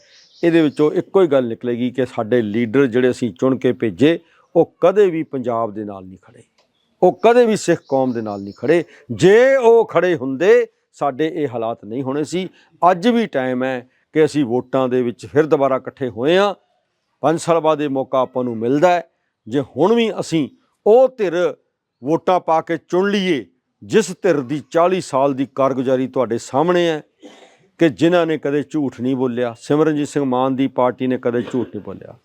ਇਹਦੇ ਵਿੱਚੋਂ ਇੱਕੋ ਹੀ ਗੱਲ ਨਿਕਲੇਗੀ ਕਿ ਸਾਡੇ ਲੀਡਰ ਜਿਹੜੇ ਅਸੀਂ ਚੁਣ ਕੇ ਭੇਜੇ ਉਹ ਕਦੇ ਵੀ ਪੰਜਾਬ ਦੇ ਨਾਲ ਨਹੀਂ ਖੜੇ। ਉਹ ਕਦੇ ਵੀ ਸਿੱਖ ਕੌਮ ਦੇ ਨਾਲ ਨਹੀਂ ਖੜੇ। ਜੇ ਉਹ ਖੜੇ ਹੁੰਦੇ, ਸਾਡੇ ਇਹ ਹਾਲਾਤ ਨਹੀਂ ਹੋਣੇ ਸੀ। ਅੱਜ ਵੀ ਟਾਈਮ ਹੈ ਕਿ ਅਸੀਂ ਵੋਟਾਂ ਦੇ ਵਿੱਚ ਫਿਰ ਦੁਬਾਰਾ ਇਕੱਠੇ ਹੋਏ ਹਾਂ। ਪੰਜ ਸਾਲ ਬਾਅਦ ਇਹ ਮੌਕਾ ਆਪਾਂ ਨੂੰ ਮਿਲਦਾ ਹੈ। ਜੇ ਹੁਣ ਵੀ ਅਸੀਂ ਉਹ ਧਿਰ ਵੋਟਾਂ ਪਾ ਕੇ ਚੁਣ ਲਈਏ, ਜਿਸ ਧਿਰ ਦੀ 40 ਸਾਲ ਦੀ ਕਾਰਗੁਜ਼ਾਰੀ ਤੁਹਾਡੇ ਸਾਹਮਣੇ ਹੈ, ਕਿ ਜਿਨ੍ਹਾਂ ਨੇ ਕਦੇ ਝੂਠ ਨਹੀਂ ਬੋਲਿਆ, ਸਿਮਰਨਜੀਤ ਸਿੰਘ ਮਾਨ ਦੀ ਪਾਰਟੀ ਨੇ ਕਦੇ ਝੂਠ ਨਹੀਂ ਬੋਲਿਆ।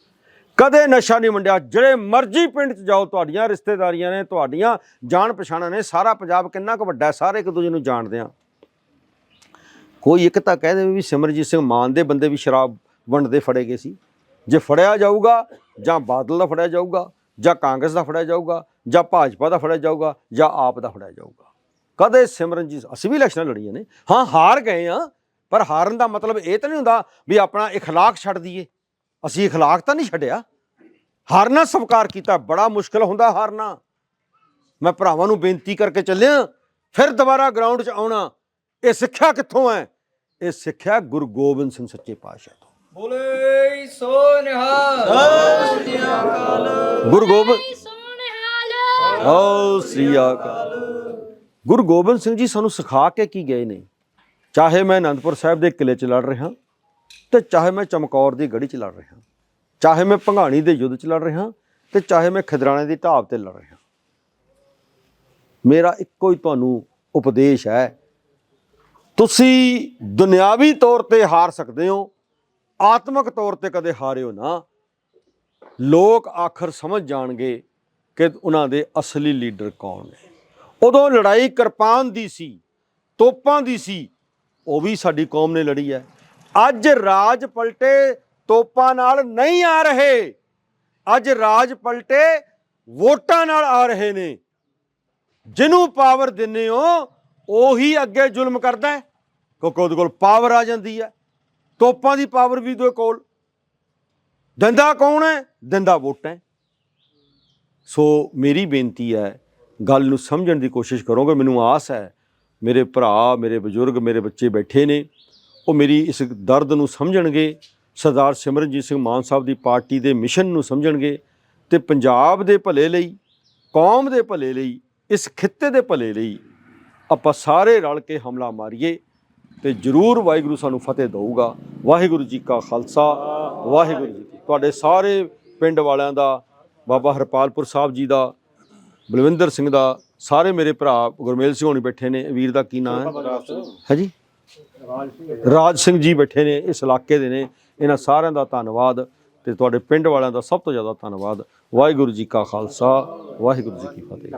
ਕਦੇ ਨਸ਼ਾ ਨਹੀਂ ਵੰਡਿਆ ਜਿਹੜੇ ਮਰਜ਼ੀ ਪਿੰਡ 'ਚ ਜਾਓ ਤੁਹਾਡੀਆਂ ਰਿਸ਼ਤੇਦਾਰੀਆਂ ਨੇ ਤੁਹਾਡੀਆਂ ਜਾਣ ਪਛਾਣਾਂ ਨੇ ਸਾਰਾ ਪੰਜਾਬ ਕਿੰਨਾ ਕੁ ਵੱਡਾ ਹੈ ਸਾਰੇ ਇੱਕ ਦੂਜੇ ਨੂੰ ਜਾਣਦੇ ਆ ਕੋਈ ਇੱਕ ਤਾਂ ਕਹਿ ਦੇਵੇ ਵੀ ਸਿਮਰਜੀਤ ਸਿੰਘ ਮਾਨ ਦੇ ਬੰਦੇ ਵੀ ਸ਼ਰਾਬ ਵੰਡਦੇ ਫੜੇ ਗਏ ਸੀ ਜੇ ਫੜਿਆ ਜਾਊਗਾ ਜਾਂ ਬਾਦਲ ਦਾ ਫੜਿਆ ਜਾਊਗਾ ਜਾਂ ਕਾਂਗਰਸ ਦਾ ਫੜਿਆ ਜਾਊਗਾ ਜਾਂ ਭਾਜਪਾ ਦਾ ਫੜਿਆ ਜਾਊਗਾ ਜਾਂ ਆਪ ਦਾ ਫੜਿਆ ਜਾਊਗਾ ਕਦੇ ਸਿਮਰਨਜੀਤ ਅਸੀਂ ਵੀ ਇਲੈਕਸ਼ਨਾਂ ਲੜੀਆਂ ਨੇ ਹਾਂ ਹਾਰ ਗਏ ਆ ਪਰ ਹਾਰਨ ਦਾ ਮਤਲਬ ਇਹ ਤਾਂ ਨਹੀਂ ਹੁੰਦਾ ਵੀ ਆਪਣਾ اخلاق ਛੱਡ ਦਈਏ ਅਸੀਂ اخلاق ਤਾਂ ਨਹੀਂ ਛੱਡਿਆ ਹਾਰਨਾ ਸਵੀਕਾਰ ਕੀਤਾ ਬੜਾ ਮੁਸ਼ਕਲ ਹੁੰਦਾ ਹਾਰਨਾ। ਮੈਂ ਭਰਾਵਾਂ ਨੂੰ ਬੇਨਤੀ ਕਰਕੇ ਚੱਲਿਆ ਫਿਰ ਦੁਬਾਰਾ ਗਰਾਊਂਡ 'ਚ ਆਉਣਾ। ਇਹ ਸਿੱਖਿਆ ਕਿੱਥੋਂ ਹੈ? ਇਹ ਸਿੱਖਿਆ ਗੁਰੂ ਗੋਬਿੰਦ ਸਿੰਘ ਸੱਚੇ ਪਾਤਸ਼ਾਹ ਤੋਂ। ਬੋਲੇ ਸੋ ਨਿਹਾਲ। ਗੁਰੂ ਗੋਬਿੰਦ ਓ ਸ੍ਰੀ ਅਕਾਲ। ਗੁਰੂ ਗੋਬਿੰਦ ਸਿੰਘ ਜੀ ਸਾਨੂੰ ਸਿਖਾ ਕੇ ਕੀ ਗਏ ਨੇ? ਚਾਹੇ ਮੈਂ ਅਨੰਦਪੁਰ ਸਾਹਿਬ ਦੇ ਕਿਲੇ 'ਚ ਲੜ ਰਿਹਾ ਤੇ ਚਾਹੇ ਮੈਂ ਚਮਕੌਰ ਦੀ ਗੜੀ 'ਚ ਲੜ ਰਿਹਾ। ਚਾਹੇ ਮੈਂ ਭੰਗਾਣੀ ਦੇ ਯੁੱਧ 'ਚ ਲੜ ਰਿਹਾ ਤੇ ਚਾਹੇ ਮੈਂ ਖਿਦਰਾਣੇ ਦੀ ਢਾਬ ਤੇ ਲੜ ਰਿਹਾ। ਮੇਰਾ ਇੱਕੋ ਹੀ ਤੁਹਾਨੂੰ ਉਪਦੇਸ਼ ਹੈ, ਤੁਸੀਂ ਦੁਨਿਆਵੀ ਤੌਰ ਤੇ ਹਾਰ ਸਕਦੇ ਹੋ, ਆਤਮਿਕ ਤੌਰ ਤੇ ਕਦੇ ਹਾਰਿਓ ਨਾ। ਲੋਕ ਆਖਰ ਸਮਝ ਜਾਣਗੇ ਕਿ ਉਹਨਾਂ ਦੇ ਅਸਲੀ ਲੀਡਰ ਕੌਣ ਨੇ। ਉਦੋਂ ਲੜਾਈ ਕਿਰਪਾਨ ਦੀ ਸੀ, ਤੋਪਾਂ ਦੀ ਸੀ, ਉਹ ਵੀ ਸਾਡੀ ਕੌਮ ਨੇ ਲੜੀ ਹੈ। ਅੱਜ ਰਾਜ ਪਲਟੇ ਤੋਪਾਂ ਨਾਲ ਨਹੀਂ ਆ ਰਹੇ। ਅੱਜ ਰਾਜ ਪਲਟੇ ਵੋਟਾਂ ਨਾਲ ਆ ਰਹੇ ਨੇ। ਜਿਹਨੂੰ ਪਾਵਰ ਦਿੰਨੇ ਹੋ, ਉਹੀ ਅੱਗੇ ਜ਼ੁਲਮ ਕਰਦਾ ਕਿਉਂਕਿ ਉਹਦੇ ਕੋਲ ਪਾਵਰ ਆ ਜਾਂਦੀ ਹੈ। ਤੋਪਾਂ ਦੀ ਪਾਵਰ ਵੀ ਉਹਦੇ ਕੋਲ। ਦਿੰਦਾ ਕੌਣ ਹੈ? ਦਿੰਦਾ ਵੋਟਾਂ ਹੈ। ਸੋ ਮੇਰੀ ਬੇਨਤੀ ਹੈ, ਗੱਲ ਨੂੰ ਸਮਝਣ ਦੀ ਕੋਸ਼ਿਸ਼ ਕਰੋਗੇ, ਮੈਨੂੰ ਆਸ ਹੈ, ਮੇਰੇ ਭਰਾ, ਮੇਰੇ ਬਜ਼ੁਰਗ, ਮੇਰੇ ਬੱਚੇ ਬੈਠੇ ਨੇ, ਉਹ ਮੇਰੀ ਇਸ ਦਰਦ ਨੂੰ ਸਮਝਣਗੇ। ਸਰਦਾਰ ਸਿਮਰਨਜੀਤ ਸਿੰਘ ਮਾਨ ਸਾਹਿਬ ਦੀ ਪਾਰਟੀ ਦੇ ਮਿਸ਼ਨ ਨੂੰ ਸਮਝਣਗੇ ਤੇ ਪੰਜਾਬ ਦੇ ਭਲੇ ਲਈ ਕੌਮ ਦੇ ਭਲੇ ਲਈ ਇਸ ਖਿੱਤੇ ਦੇ ਭਲੇ ਲਈ ਆਪਾਂ ਸਾਰੇ ਰਲ ਕੇ ਹਮਲਾ ਮਾਰੀਏ ਤੇ ਜਰੂਰ ਵਾਹਿਗੁਰੂ ਸਾਨੂੰ ਫਤਿਹ ਦਊਗਾ। ਵਾਹਿਗੁਰੂ ਜੀ ਕਾ ਖਾਲਸਾ ਵਾਹਿਗੁਰੂ ਜੀ ਤੁਹਾਡੇ ਸਾਰੇ ਪਿੰਡ ਵਾਲਿਆਂ ਦਾ ਬਾਬਾ ਹਰਪਾਲਪੁਰ ਸਾਹਿਬ ਜੀ ਦਾ ਬਲਵਿੰਦਰ ਸਿੰਘ ਦਾ ਸਾਰੇ ਮੇਰੇ ਭਰਾ ਗੁਰਮੇਲ ਸਿੰਘ ਹੋਣੀ ਬੈਠੇ ਨੇ। ਵੀਰ ਦਾ ਕੀ ਨਾਮ ਹੈ? ਹੈ ਜੀ? ਰਾਜ ਸਿੰਘ ਜੀ ਬੈਠੇ ਨੇ ਇਸ ਇਲਾਕੇ ਦੇ ਨੇ। ਇਹਨਾਂ ਸਾਰਿਆਂ ਦਾ ਧੰਨਵਾਦ ਤੇ ਤੁਹਾਡੇ ਪਿੰਡ ਵਾਲਿਆਂ ਦਾ ਸਭ ਤੋਂ ਜ਼ਿਆਦਾ ਧੰਨਵਾਦ। ਵਾਹਿਗੁਰੂ ਜੀ ਕਾ ਖਾਲਸਾ, ਵਾਹਿਗੁਰੂ ਜੀ ਕੀ ਫਤਿਹ।